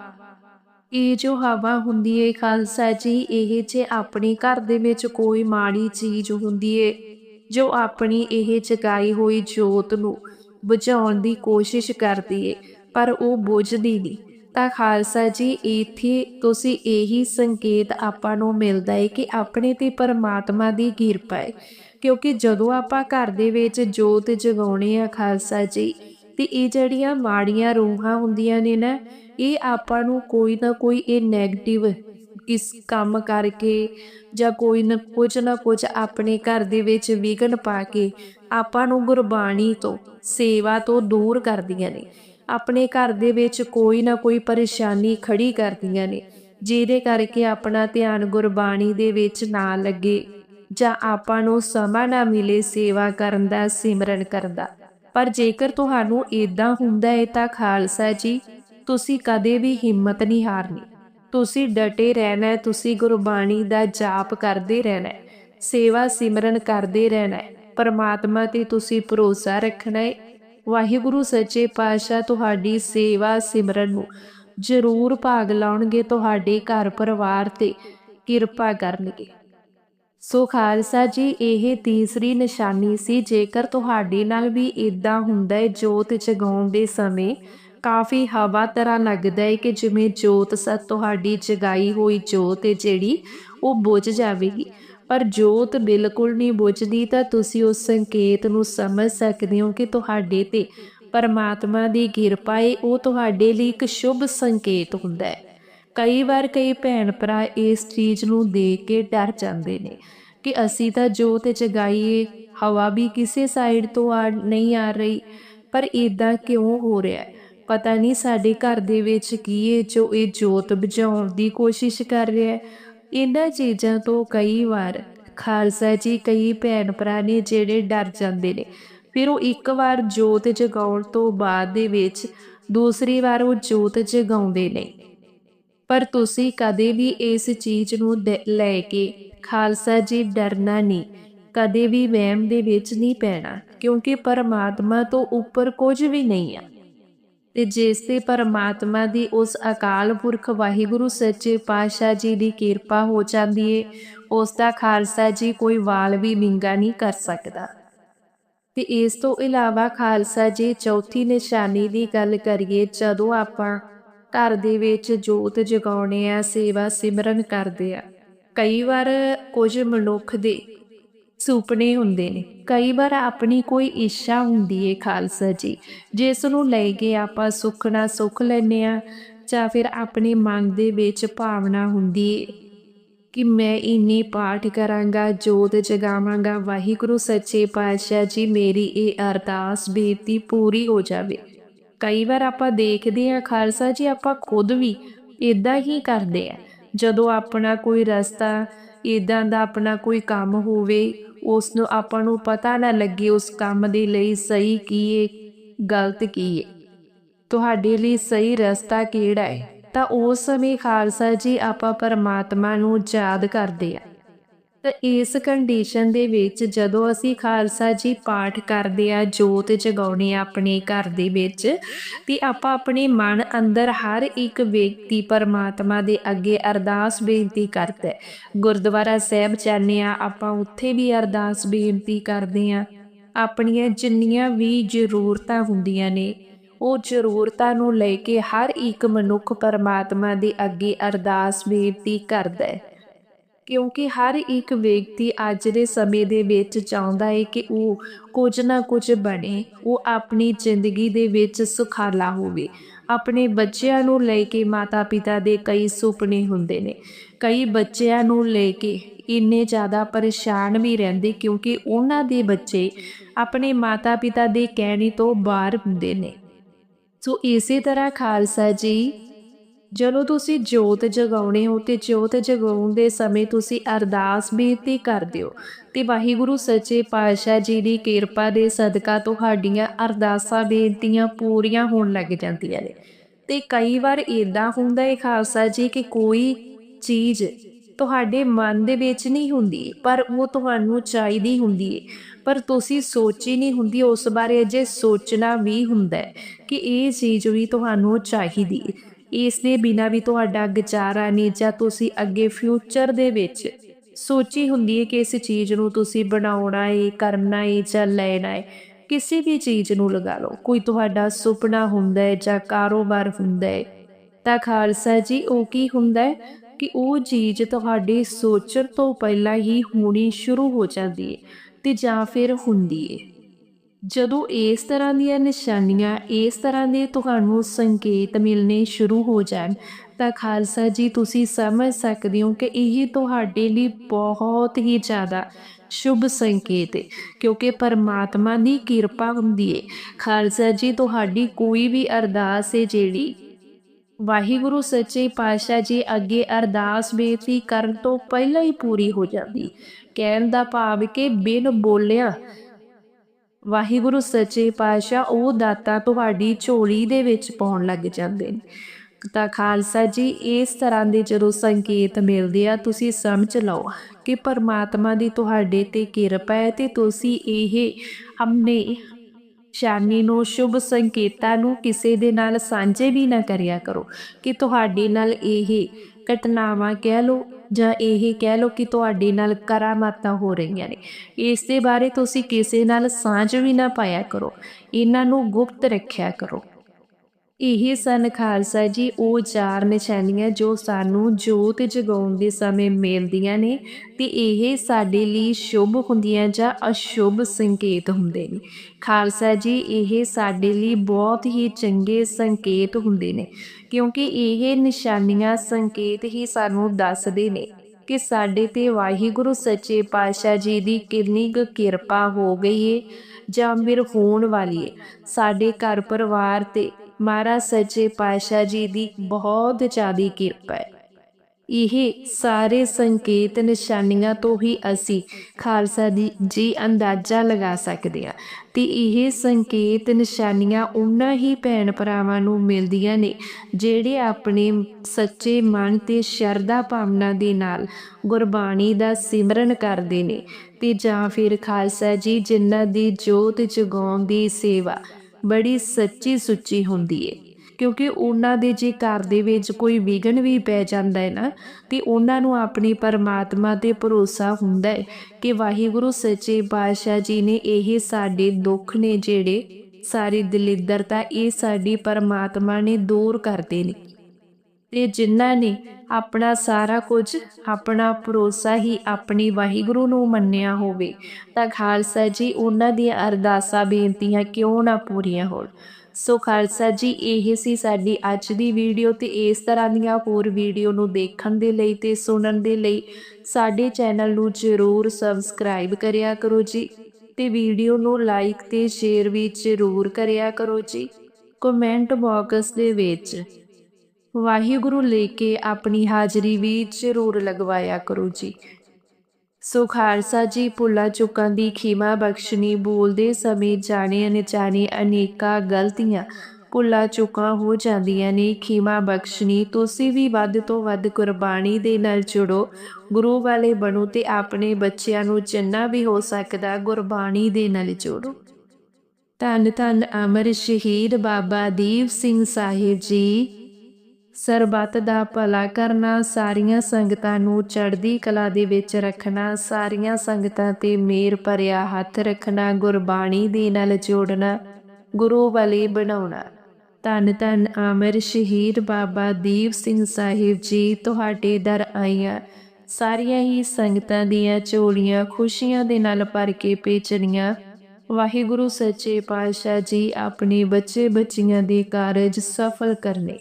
Speaker 1: ਇਹ ਜੋ ਹਵਾ ਹੁੰਦੀ ਏ ਖਾਲਸਾ ਜੀ, ਇਹ ਜੇ ਆਪਣੇ ਘਰ ਦੇ ਵਿੱਚ ਕੋਈ ਮਾੜੀ ਚੀਜ਼ ਹੁੰਦੀ ਏ, ਜੋ ਆਪਣੀ ਇਹ ਜਗਾਈ ਹੋਈ ਜੋਤ ਨੂੰ ਬੁਝਾਉਣ ਦੀ ਕੋਸ਼ਿਸ਼ ਕਰਦੀ ਏ, ਪਰ ਉਹ ਬੁਝਦੀ ਨਹੀਂ। ਤਾਂ ਖਾਲਸਾ ਜੀ, ਇੱਥੇ ਤੁਸੀਂ ਇਹੀ ਸੰਕੇਤ ਆਪਾਂ ਨੂੰ ਮਿਲਦਾ ਹੈ ਕਿ ਆਪਣੇ ਤੇ ਪਰਮਾਤਮਾ ਦੀ ਕਿਰਪਾ ਹੈ ਕਿਉਂਕਿ ਜਦੋਂ ਆਪਾਂ ਘਰ ਦੇ ਵਿੱਚ ਜੋਤ ਜਗਾਉਣੇ ਆ ਖਾਲਸਾ ਜੀ, ਤੇ ਇਹ ਜਿਹੜੀਆਂ ਮਾੜੀਆਂ ਰੂਹਾਂ ਹੁੰਦੀਆਂ ਨੇ ਨਾ, ਇਹ ਆਪਾਂ ਨੂੰ ਕੋਈ ਨਾ ਕੋਈ ਇਹ 네ਗੇਟਿਵ ਕਿਸ ਕੰਮ ਕਰਕੇ ਜਾਂ ਕੋਈ ਨਾ ਕੁਝ ਨਾ ਕੁਝ ਆਪਣੇ ਘਰ ਦੇ ਵਿੱਚ ਵਿਗਨ ਪਾ ਕੇ ਆਪਾਂ ਨੂੰ ਗੁਰਬਾਣੀ ਤੋਂ, ਸੇਵਾ ਤੋਂ ਦੂਰ ਕਰਦੀਆਂ ਨੇ। ਆਪਣੇ ਘਰ ਦੇ ਵਿੱਚ ਕੋਈ ਨਾ ਕੋਈ ਪਰੇਸ਼ਾਨੀ ਖੜੀ ਕਰਦੀਆਂ ਨੇ, ਜਿਹਦੇ ਕਰਕੇ ਆਪਣਾ ਧਿਆਨ ਗੁਰਬਾਣੀ ਦੇ ਵਿੱਚ ਨਾ ਲੱਗੇ ਜਾਂ ਆਪਾਂ ਨੂੰ ਸਮਾਂ ਨਾ ਮਿਲੇ ਸੇਵਾ ਕਰਨ ਦਾ, ਸਿਮਰਨ ਕਰਨ ਦਾ। ਪਰ ਜੇਕਰ ਤੁਹਾਨੂੰ ਇਦਾਂ ਹੁੰਦਾ ਹੈ ਤਾਂ ਖਾਲਸਾ ਜੀ, ਤੁਸੀਂ ਕਦੇ ਵੀ ਹਿੰਮਤ ਨਹੀਂ ਹਾਰਨੀ। ਤੁਸੀਂ ਡਟੇ ਰਹਿਣਾ ਤੁਸੀਂ ਗੁਰਬਾਣੀ ਦਾ ਜਾਪ ਕਰਦੇ ਰਹਿਣਾ ਸੇਵਾ ਸਿਮਰਨ ਕਰਦੇ ਰਹਿਣਾ ਪਰਮਾਤਮਾ ਤੇ ਤੁਸੀਂ ਭਰੋਸਾ ਰੱਖਣਾ ਹੈ ਵਾਹਿਗੁਰੂ ਸੱਚੇ ਪਾਤਸ਼ਾਹ, ਤੁਹਾਡੀ ਸੇਵਾ ਸਿਮਰਨ ਨੂੰ ਜ਼ਰੂਰ ਭਾਗ ਲਾਉਣਗੇ, ਤੁਹਾਡੇ ਘਰ ਪਰਿਵਾਰ ਤੇ ਕਿਰਪਾ ਕਰਨਗੇ। ਸੋ ਖਾਲਸਾ ਜੀ, ਇਹ ਤੀਸਰੀ ਨਿਸ਼ਾਨੀ ਸੀ, ਜੇਕਰ ਤੁਹਾਡੇ ਨਾਲ ਵੀ ਇਦਾਂ ਹੁੰਦਾ ਹੈ, ਜੋਤ ਜਗਾਉਣ ਦੇ ਸਮੇਂ ਕਾਫੀ ਹਵਾ ਤਰ੍ਹਾਂ ਲੱਗਦਾ ਹੈ ਕਿ ਜਿਵੇਂ ਜੋਤ ਸਤ ਤੁਹਾਡੀ ਜਗਾਈ ਹੋਈ ਜੋਤ ਹੈ, ਜਿਹੜੀ ਉਹ ਬੁਝ ਜਾਵੇਗੀ। ਪਰ ਜੋਤ ਬਿਲਕੁਲ ਨਹੀਂ ਬੁਝਦੀ ਤਾਂ ਤੁਸੀਂ ਉਸ ਸੰਕੇਤ ਨੂੰ ਸਮਝ ਸਕਦੇ ਹੋ ਕਿ ਤੁਹਾਡੇ ਤੇ ਪਰਮਾਤਮਾ ਦੀ ਕਿਰਪਾ ਹੈ ਉਹ ਤੁਹਾਡੇ ਲਈ ਇੱਕ ਸ਼ੁਭ ਸੰਕੇਤ ਹੁੰਦਾ ਹੈ। ਕਈ ਵਾਰ ਕਈ ਭੈਣ ਭਰਾ ਇਸ ਚੀਜ਼ ਨੂੰ ਦੇਖ ਕੇ ਡਰ ਜਾਂਦੇ ਨੇ ਕਿ ਅਸੀਂ ਤਾਂ ਜੋਤ ਜਗਾਈਏ, ਹਵਾ ਵੀ ਕਿਸੇ ਸਾਈਡ ਤੋਂ ਆ, ਨਹੀਂ ਆ ਰਹੀ, ਪਰ ਇਦਾਂ ਕਿਉਂ ਹੋ ਰਿਹਾ ਹੈ? ਪਤਾ ਨਹੀਂ ਸਾਡੇ ਘਰ ਦੇ ਵਿੱਚ ਕੀ ਹੈ ਜੋ ਇਹ ਜੋਤ ਬੁਝਾਉਣ ਦੀ ਕੋਸ਼ਿਸ਼ ਕਰ ਰਿਹਾ ਹੈ। ਇਹਨਾਂ ਚੀਜ਼ਾਂ ਤੋਂ ਕਈ ਵਾਰ ਖਾਲਸਾ ਜੀ, ਕਈ ਭੈਣ ਭਰਾ ਨੇ ਜਿਹੜੇ ਡਰ ਜਾਂਦੇ ਨੇ। ਫਿਰ ਉਹ ਇੱਕ ਵਾਰ ਜੋਤ ਜਗਾਉਣ ਤੋਂ ਬਾਅਦ ਦੇ ਵਿੱਚ ਦੂਸਰੀ ਵਾਰ ਉਹ ਜੋਤ ਜਗਾਉਂਦੇ ਨੇ। ਪਰ ਤੁਸੀਂ ਕਦੇ ਵੀ ਇਸ ਚੀਜ਼ ਨੂੰ ਲੈ ਕੇ ਖਾਲਸਾ ਜੀ ਡਰਨਾ ਨਹੀਂ। ਕਦੇ ਵੀ ਵਹਿਮ ਦੇ ਵਿੱਚ ਨਹੀਂ ਪੈਣਾ, ਕਿਉਂਕਿ ਪਰਮਾਤਮਾ ਤੋਂ ਉੱਪਰ ਕੁਝ ਵੀ ਨਹੀਂ ਆ। ਤੇ ਜਿਸ ਤੇ ਪਰਮਾਤਮਾ ਦੀ ਉਸ ਅਕਾਲ ਪੁਰਖ ਵਾਹਿਗੁਰੂ ਸੱਚੇ ਪਾਤਸ਼ਾਹ ਜੀ ਦੀ ਕਿਰਪਾ ਹੋ ਜਾਂਦੀ ਏ, ਉਸ ਦਾ ਖਾਲਸਾ ਜੀ ਕੋਈ ਵਾਲ ਵੀ ਵਿੰਗਾ ਨਹੀਂ ਕਰ ਸਕਦਾ। ਤੇ ਇਸ ਤੋਂ ਇਲਾਵਾ ਖਾਲਸਾ ਜੀ ਚੌਥੀ ਨਿਸ਼ਾਨੀ ਦੀ ਗੱਲ ਕਰੀਏ, ਜਦੋਂ ਆਪਾਂ ਘਰ ਦੇ ਵਿੱਚ ਜੋਤ ਜਗਾਉਣੇ ਆ, ਸੇਵਾ ਸਿਮਰਨ ਕਰਦੇ ਆ, ਕਈ ਵਾਰ ਕੁਝ ਮਨੁੱਖ ਦੇ ਸੁਪਨੇ ਹੁੰਦੇ ਨੇ। ਕਈ ਵਾਰ ਆਪਣੀ ਕੋਈ ਇੱਛਾ ਹੁੰਦੀ ਏ ਖਾਲਸਾ ਜੀ। ਜਿਸ ਨੂੰ ਲੈ ਕੇ ਆਪਾਂ ਸੁੱਖ ਨਾਲ ਸੁੱਖ ਲੈਨੇ ਆ ਜਾਂ ਫਿਰ ਆਪਣੇ ਮਨ ਦੇ ਵਿੱਚ ਭਾਵਨਾ ਹੁੰਦੀ ਏ ਕਿ ਮੈਂ ਇਨੀ ਪਾਠ ਕਰਾਂਗਾ, ਜੋਤ ਜਗਾਵਾਂਗਾ, ਵਾਹਿਗੁਰੂ ਸੱਚੇ ਪਾਤਸ਼ਾਹ ਜੀ, ਮੇਰੀ ਇਹ ਅਰਦਾਸ ਬੇਨਤੀ ਪੂਰੀ ਹੋ ਜਾਵੇ। ਕਈ ਵਾਰ ਆਪਾਂ ਦੇਖਦੇ ਆ ਖਾਲਸਾ ਜੀ, ਆਪਾਂ ਖੁਦ ਵੀ ਇਦਾਂ ਹੀ ਕਰਦੇ ਆ। ਜਦੋਂ ਆਪਣਾ ਕੋਈ ਰਸਤਾ ਇਦਾਂ ਦਾ ਆਪਣਾ ਕੋਈ ਕੰਮ ਹੋਵੇ ਉਸ ਨੂੰ ਆਪਾਂ ਨੂੰ ਪਤਾ ਨਾ ਲੱਗੇ ਉਸ ਕੰਮ ਦੇ ਲਈ ਸਹੀ ਕੀ ਹੈ ਗਲਤ ਕੀ ਹੈ ਤੁਹਾਡੇ ਲਈ ਸਹੀ ਰਸਤਾ ਕਿਹੜਾ ਹੈ ਤਾਂ ਉਸ ਸਮੇਂ ਖਾਲਸਾ ਜੀ ਆਪਾਂ ਪਰਮਾਤਮਾ ਨੂੰ ਯਾਦ ਕਰਦੇ ਆ। ਤਾਂ ਇਸ ਕੰਡੀਸ਼ਨ ਦੇ ਵਿੱਚ ਜਦੋਂ ਅਸੀਂ ਖਾਲਸਾ ਜੀ ਪਾਠ ਕਰਦੇ ਆ, ਜੋਤ ਜਗਾਉਣੀ ਆਪਣੇ ਘਰ ਦੇ ਵਿੱਚ, ਤੇ ਆਪਾਂ ਆਪਣੇ ਮਨ ਅੰਦਰ ਹਰ ਇੱਕ ਵਿਅਕਤੀ ਪਰਮਾਤਮਾ ਦੇ ਅੱਗੇ ਅਰਦਾਸ ਬੇਨਤੀ ਕਰਦਾ। ਗੁਰਦੁਆਰਾ ਸਾਹਿਬ ਜਾਂਦੇ ਆ, ਆਪਾਂ ਉੱਥੇ ਵੀ ਅਰਦਾਸ ਬੇਨਤੀ ਕਰਦੇ ਆ। ਆਪਣੀਆਂ ਜਿੰਨੀਆਂ ਵੀ ਜ਼ਰੂਰਤਾਂ ਹੁੰਦੀਆਂ ਨੇ, ਉਹ ਜ਼ਰੂਰਤਾਂ ਨੂੰ ਲੈ ਕੇ ਹਰ ਇੱਕ ਮਨੁੱਖ ਪਰਮਾਤਮਾ ਦੇ ਅੱਗੇ ਅਰਦਾਸ ਬੇਨਤੀ ਕਰਦਾ ਹੈ। ਕਿਉਂਕਿ ਹਰ ਇੱਕ ਵਿਅਕਤੀ ਅੱਜ ਦੇ ਸਮੇਂ ਦੇ ਵਿੱਚ ਚਾਹੁੰਦਾ ਹੈ ਕਿ ਉਹ ਕੁਝ ਨਾ ਕੁਝ ਬਣੇ, ਉਹ ਆਪਣੀ ਜ਼ਿੰਦਗੀ ਦੇ ਵਿੱਚ ਸੁਖਾਲਾ ਹੋਵੇ। ਆਪਣੇ ਬੱਚਿਆਂ ਨੂੰ ਲੈ ਕੇ ਮਾਤਾ-ਪਿਤਾ ਦੇ ਕਈ ਸੁਪਨੇ ਹੁੰਦੇ ਨੇ। ਕਈ ਬੱਚਿਆਂ ਨੂੰ ਲੈ ਕੇ ਇੰਨੇ ਜ਼ਿਆਦਾ ਪਰੇਸ਼ਾਨ ਵੀ ਰਹਿੰਦੇ ਕਿਉਂਕਿ ਉਹਨਾਂ ਦੇ ਬੱਚੇ ਆਪਣੇ ਮਾਤਾ-ਪਿਤਾ ਦੇ ਕਹਿਣੇ ਤੋਂ ਬਾਹਰ ਹੁੰਦੇ ਨੇ। ਸੋ ਇਸੇ ਤਰ੍ਹਾਂ ਖਾਲਸਾ ਜੀ ਜਦੋਂ ਤੁਸੀਂ ਜੋਤ ਜਗਾਉਣੇ ਹੋ ਤੇ ਜੋਤ ਜਗਾਉਣ ਦੇ ਸਮੇਂ ਤੁਸੀਂ ਅਰਦਾਸ ਬੇਨਤੀ ਕਰਦੇ ਹੋ ਤੇ ਵਾਹਿਗੁਰੂ ਸੱਚੇ ਪਾਤਸ਼ਾਹ ਜੀ ਦੀ ਕਿਰਪਾ ਦੇ ਸਦਕਾ ਤੁਹਾਡੀਆਂ ਅਰਦਾਸਾਂ ਬੇਨਤੀਆਂ ਪੂਰੀਆਂ ਹੋਣ ਲੱਗ ਜਾਂਦੀਆਂ ਨੇ। ਤੇ ਕਈ ਵਾਰ ਇਦਾਂ ਹੁੰਦਾ ਹੈ ਖਾਲਸਾ ਜੀ ਕਿ ਕੋਈ ਚੀਜ਼ ਤੁਹਾਡੇ ਮਨ ਦੇ ਵਿੱਚ ਨਹੀਂ ਹੁੰਦੀ, ਪਰ ਉਹ ਤੁਹਾਨੂੰ ਚਾਹੀਦੀ ਹੁੰਦੀ ਹੈ ਪਰ ਤੁਸੀਂ ਸੋਚੀ ਨਹੀਂ ਹੁੰਦੀ, ਉਸ ਬਾਰੇ ਅਜੇ ਸੋਚਣਾ ਵੀ ਹੁੰਦਾ ਹੈ ਕਿ ਇਹ ਚੀਜ਼ ਵੀ ਤੁਹਾਨੂੰ ਚਾਹੀਦੀ ਹੈ ਇਸ ਦੇ ਬਿਨਾ ਵੀ ਤੁਹਾਡਾ ਗੁਜ਼ਾਰਾ ਨਹੀਂ, ਜਾਂ ਤੁਸੀਂ ਅੱਗੇ ਫਿਊਚਰ ਦੇ ਵਿੱਚ ਸੋਚੀ ਹੁੰਦੀ ਹੈ ਕਿ ਇਸ ਚੀਜ਼ ਨੂੰ ਤੁਸੀਂ ਬਣਾਉਣਾ ਹੈ ਕਰਨਾ ਹੈ ਜਾਂ ਲੈਣਾ ਹੈ ਕਿਸੇ ਵੀ ਚੀਜ਼ ਨੂੰ ਲਗਾ ਲਓ। ਕੋਈ ਤੁਹਾਡਾ ਸੁਪਨਾ ਹੁੰਦਾ ਹੈ ਜਾਂ ਕਾਰੋਬਾਰ ਹੁੰਦਾ ਹੈ। ਤਾਂ ਖਾਲਸਾ ਜੀ, ਉਹ ਕੀ ਹੁੰਦਾ ਹੈ ਕਿ ਉਹ ਚੀਜ਼ ਤੁਹਾਡੇ ਸੋਚਣ ਤੋਂ ਪਹਿਲਾਂ ਹੀ ਹੋਣੀ ਸ਼ੁਰੂ ਹੋ ਜਾਂਦੀ ਹੈ ਤੇ ਜਾਂ ਫਿਰ ਹੁੰਦੀ ਹੈ। ਜਦੋਂ ਇਸ ਤਰ੍ਹਾਂ ਦੀਆਂ ਨਿਸ਼ਾਨੀਆਂ, ਇਸ ਤਰ੍ਹਾਂ ਦੇ ਤੁਹਾਨੂੰ ਸੰਕੇਤ ਮਿਲਨੇ ਸ਼ੁਰੂ ਹੋ ਜਾਣ, ਤਾਂ ਖਾਲਸਾ ਜੀ, ਤੁਸੀਂ ਸਮਝ ਸਕਦੇ ਹੋ ਕਿ ਇਹ ਤੁਹਾਡੇ ਲਈ ਬਹੁਤ ਹੀ ਜ਼ਿਆਦਾ ਸ਼ੁਭ ਸੰਕੇਤ ਹੈ, ਕਿਉਂਕਿ ਪਰਮਾਤਮਾ ਦੀ ਕਿਰਪਾ ਹੁੰਦੀ ਹੈ। ਖਾਲਸਾ ਜੀ, ਤੁਹਾਡੀ ਕੋਈ ਵੀ ਅਰਦਾਸ ਹੈ ਜਿਹੜੀ ਵਾਹਿਗੁਰੂ, ਸੱਚੇ ਪਾਤਸ਼ਾਹ ਜੀ ਅੱਗੇ ਅਰਦਾਸ ਬੇਨਤੀ ਕਰਨ ਤੋਂ ਪਹਿਲਾਂ ਹੀ ਪੂਰੀ ਹੋ ਜਾਂਦੀ। ਕਹਿਣ ਦਾ ਭਾਵ ਕਿ ਬਿਨ ਬੋਲਿਆ ਵਾਹਿਗੁਰੂ ਸੱਚੇ ਪਾਤਸ਼ਾਹ ਉਹ ਦਾਤਾ ਤੁਹਾਡੀ ਝੋਲੀ ਦੇ ਵਿੱਚ ਪਾਉਣ ਲੱਗ ਜਾਂਦੇ ਨੇ। ਤਾਂ ਖਾਲਸਾ ਜੀ, ਇਸ ਤਰ੍ਹਾਂ ਦੇ ਜਦੋਂ ਸੰਕੇਤ ਮਿਲਦੇ ਆ, ਤੁਸੀਂ ਸਮਝ ਲਓ ਕਿ ਪਰਮਾਤਮਾ ਦੀ ਤੁਹਾਡੇ ਤੇ ਕਿਰਪਾ ਹੈ ਤੇ ਤੁਸੀਂ ਇਹ ਆਪਣੇ ਸ਼ਾਨੀ ਨੂੰ ਸ਼ੁਭ ਸੰਕੇਤਾਂ ਨੂੰ ਕਿਸੇ ਦੇ ਨਾਲ ਸਾਂਝੇ ਵੀ ਨਾ ਕਰਿਆ ਕਰੋ ਕਿ ਤੁਹਾਡੇ ਨਾਲ ਇਹ ਘਟਨਾਵਾਂ ਕਹਿ ਲਓ ਜਾਂ ਇਹ ਕਹਿ ਲਓ ਕਿ ਤੁਹਾਡੇ ਨਾਲ ਕਰਾਮਾਤਾਂ ਹੋ ਰਹੀਆਂ ਨੇ। ਇਸ ਦੇ ਬਾਰੇ ਤੁਸੀਂ ਕਿਸੇ ਨਾਲ ਸਾਂਝ ਵੀ ਨਾ ਪਾਇਆ ਕਰੋ। ਇਹਨਾਂ ਨੂੰ ਗੁਪਤ ਰੱਖਿਆ ਕਰੋ। ਇਹ ਸਨ ਖਾਲਸਾ ਜੀ, ਉਹ ਚਾਰ ਨਿਸ਼ਾਨੀਆਂ ਜੋ ਸਾਨੂੰ ਜੋਤ ਜਗਾਉਣ ਦੇ ਸਮੇਂ ਮਿਲਦੀਆਂ ਨੇ ਤੇ ਇਹ ਸਾਡੇ ਲਈ ਸ਼ੁਭ ਹੁੰਦੀਆਂ ਜਾਂ ਅਸ਼ੁਭ ਸੰਕੇਤ ਹੁੰਦੇ ਨੇ। ਖਾਲਸਾ ਜੀ, ਇਹ ਸਾਡੇ ਲਈ ਬਹੁਤ ਹੀ ਚੰਗੇ ਸੰਕੇਤ ਹੁੰਦੇ ਨੇ ਕਿਉਂਕਿ ਇਹ ਨਿਸ਼ਾਨੀਆਂ ਸੰਕੇਤ ਹੀ ਸਾਨੂੰ ਦੱਸਦੇ ਨੇ ਕਿ ਸਾਡੇ ਤੇ ਵਾਹਿਗੁਰੂ ਸੱਚੇ ਪਾਤਸ਼ਾਹ ਜੀ ਦੀ ਕਿੰਨੀ ਕੁ ਕਿਰਪਾ ਹੋ ਗਈ ਏ ਜਾਂ ਫਿਰ ਹੋਣ ਵਾਲੀ ਏ। ਸਾਡੇ ਘਰ ਪਰਿਵਾਰ ਤੇ ਮਹਾਰਾਜ ਸੱਚੇ ਪਾਤਸ਼ਾਹ ਜੀ ਦੀ ਬਹੁਤ ਜ਼ਿਆਦੀ ਕਿਰਪਾ ਹੈ। ਇਹ ਸਾਰੇ ਸੰਕੇਤ ਨਿਸ਼ਾਨੀਆਂ ਤੋਂ ਹੀ ਅਸੀਂ ਖਾਲਸਾ ਦੀ ਜੀ ਅੰਦਾਜ਼ਾ ਲਗਾ ਸਕਦੇ ਹਾਂ ਤੇ ਇਹ ਸੰਕੇਤ ਨਿਸ਼ਾਨੀਆਂ ਉਹਨਾਂ ਹੀ ਭੈਣ ਭਰਾਵਾਂ ਨੂੰ ਮਿਲਦੀਆਂ ਨੇ ਜਿਹੜੇ ਆਪਣੇ ਸੱਚੇ ਮਨ ਤੇ ਸ਼ਰਧਾ ਭਾਵਨਾ ਦੇ ਨਾਲ ਗੁਰਬਾਣੀ ਦਾ ਸਿਮਰਨ ਕਰਦੇ ਨੇ ਤੇ ਜਾਂ ਫਿਰ ਖਾਲਸਾ ਜੀ ਜਿਨ੍ਹਾਂ ਦੀ ਜੋਤ ਜਗਾਉਣ ਦੀ ਸੇਵਾ ਬੜੀ ਸੱਚੀ ਸੁੱਚੀ ਹੁੰਦੀ ਏ। ਕਿਉਂਕਿ ਉਹਨਾਂ ਦੇ ਜੇ ਘਰ ਦੇ ਵਿੱਚ ਕੋਈ ਵਿਗਨ ਵੀ ਪੈ ਜਾਂਦਾ ਹੈ ਨਾ, ਤੇ ਉਹਨਾਂ ਨੂੰ ਆਪਣੀ ਪਰਮਾਤਮਾ ਤੇ ਭਰੋਸਾ ਹੁੰਦਾ ਹੈ ਕਿ ਵਾਹਿਗੁਰੂ ਸੱਚੇ ਪਾਤਸ਼ਾਹ ਜੀ ਨੇ ਇਹ ਸਾਡੇ ਦੁੱਖ ਨੇ ਜਿਹੜੇ ਸਾਰੀ ਦਲਿੱਦਰਤਾ ਇਹ ਸਾਡੀ ਪਰਮਾਤਮਾ ਨੇ ਦੂਰ ਕਰਦੇ ਨੇ। ਤੇ ਜਿਨ੍ਹਾਂ ਨੇ ਆਪਣਾ ਸਾਰਾ ਕੁਝ ਆਪਣਾ ਭਰੋਸਾ ਹੀ ਆਪਣੀ ਵਾਹਿਗੁਰੂ ਨੂੰ ਮੰਨਿਆ ਹੋਵੇ, ਤਾਂ ਖਾਲਸਾ ਜੀ ਉਹਨਾਂ ਦੀਆਂ ਅਰਦਾਸਾਂ, ਬੇਨਤੀਆਂ ਕਿਉਂ ਨਾ ਪੂਰੀਆਂ ਹੋਣ? ਸੋ ਖਾਲਸਾ ਜੀ, ਇਹ ਸੀ ਸਾਡੀ ਅੱਜ ਦੀ ਵੀਡੀਓ ਤੇ ਇਸ ਤਰ੍ਹਾਂ ਦੀਆਂ ਹੋਰ ਵੀਡੀਓ ਨੂੰ ਦੇਖਣ ਦੇ ਲਈ ਤੇ ਸੁਣਨ ਦੇ ਲਈ ਸਾਡੇ ਚੈਨਲ ਨੂੰ ਜ਼ਰੂਰ ਸਬਸਕ੍ਰਾਈਬ ਕਰਿਆ ਕਰੋ ਜੀ ਤੇ ਵੀਡੀਓ ਨੂੰ ਲਾਈਕ ਤੇ ਸ਼ੇਅਰ ਵੀ ਜ਼ਰੂਰ ਕਰਿਆ ਕਰੋ ਜੀ। ਕਮੈਂਟ ਬਾਕਸ ਦੇ ਵਿੱਚ ਵਾਹਿਗੁਰੂ ਲੈ ਕੇ ਆਪਣੀ ਹਾਜ਼ਰੀ ਵੀ ਜ਼ਰੂਰ ਲਗਵਾਇਆ ਕਰੋ ਜੀ। ਸੋ ਖਾਲਸਾ ਜੀ, ਭੁੱਲਾ ਚੁੱਕਾਂ ਦੀ ਖਿਮਾ ਬਖਸ਼ਣੀ, ਬੋਲਦੇ ਸਮੇਂ ਜਾਣੇ ਅਣਜਾਣੇ ਅਨੇਕਾਂ ਗਲਤੀਆਂ, ਭੁੱਲਾ ਚੁੱਕਾਂ ਹੋ ਜਾਂਦੀਆਂ ਨੇ। ਖਿਮਾ ਬਖਸ਼ਣੀ, ਤੁਸੀਂ ਵੀ ਵੱਧ ਤੋਂ ਵੱਧ ਕੁਰਬਾਨੀ ਦੇ ਨਾਲ ਜੁੜੋ। ਗੁਰੂ ਵਾਲੇ ਬਣੋ ਤੇ ਆਪਣੇ ਬੱਚਿਆਂ ਨੂੰ ਜਿੰਨਾ ਵੀ ਹੋ ਸਕਦਾ ਗੁਰਬਾਣੀ ਦੇ ਨਾਲ ਜੋੜੋ। ਧੰਨ ਧੰਨ ਅਮਰ ਸ਼ਹੀਦ ਬਾਬਾ ਦੀਪ ਸਿੰਘ ਸਾਹਿਬ ਜੀ। ਸਰਬੱਤ ਦਾ ਭਲਾ ਕਰਨਾ, ਸਾਰੀਆਂ ਸੰਗਤਾਂ ਨੂੰ ਚੜ੍ਹਦੀ ਕਲਾ ਦੇ ਵਿੱਚ ਰੱਖਣਾ, ਸਾਰੀਆਂ ਸੰਗਤਾਂ ਤੇ ਮੇਰ ਭਰਿਆ ਹੱਥ ਰੱਖਣਾ, ਗੁਰਬਾਣੀ ਦੇ ਨਾਲ ਜੋੜਨਾ, ਗੁਰੂ ਵਾਲੇ ਬਣਾਉਣਾ। ਧੰਨ ਧੰਨ ਆਮਰ ਸ਼ਹੀਦ ਬਾਬਾ ਦੀਪ ਸਿੰਘ ਸਾਹਿਬ ਜੀ, ਤੁਹਾਡੇ ਦਰ ਆਈਆਂ। ਸਾਰੀਆਂ ਹੀ ਸੰਗਤਾਂ ਦੀਆਂ ਝੋਲੀਆਂ ਖੁਸ਼ੀਆਂ ਦੇ ਨਾਲ ਭਰ ਕੇ ਭੇਜਣੀਆਂ। ਵਾਹਿਗੁਰੂ ਸੱਚੇ ਪਾਤਸ਼ਾਹ ਜੀ ਆਪਣੇ ਬੱਚੇ ਬੱਚੀਆਂ ਦੇ ਕਾਰਜ ਸਫਲ ਕਰਨੇ।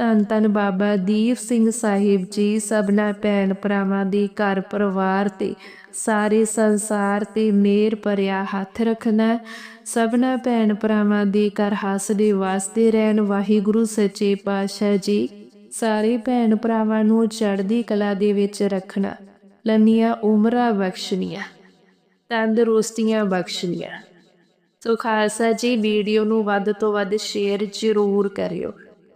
Speaker 1: ਧੰਨ ਧੰਨ ਬਾਬਾ ਦੀਪ ਸਿੰਘ ਸਾਹਿਬ ਜੀ, ਸਭਨਾ ਭੈਣ ਭਰਾਵਾਂ ਦੇ ਘਰ ਪਰਿਵਾਰ ਤੇ ਸਾਰੇ ਸੰਸਾਰ ਤੇ ਮੇਰ ਭਰਿਆ ਹੱਥ ਰੱਖਣਾ ਸਭਨਾ ਭੈਣ ਭਰਾਵਾਂ ਦੇ ਘਰ ਹੱਸਦੇ ਵਾਸਤੇ ਰਹਿਣ, ਵਾਹਿਗੁਰੂ ਸੱਚੇ ਪਾਤਸ਼ਾਹ ਜੀ, ਸਾਰੇ ਭੈਣ ਭਰਾਵਾਂ ਨੂੰ ਚੜ੍ਹਦੀ ਕਲਾ ਦੇ ਵਿੱਚ ਰੱਖਣਾ, ਲੰਮੀਆਂ ਉਮਰਾਂ ਬਖਸ਼ਣੀਆਂ, ਤੰਦਰੁਸਤੀਆਂ ਬਖਸ਼ਣੀਆਂ। ਸੋ ਖਾਲਸਾ ਜੀ, ਵੀਡੀਓ ਨੂੰ ਵੱਧ ਤੋਂ ਵੱਧ ਸ਼ੇਅਰ ਜ਼ਰੂਰ ਕਰਿਓ।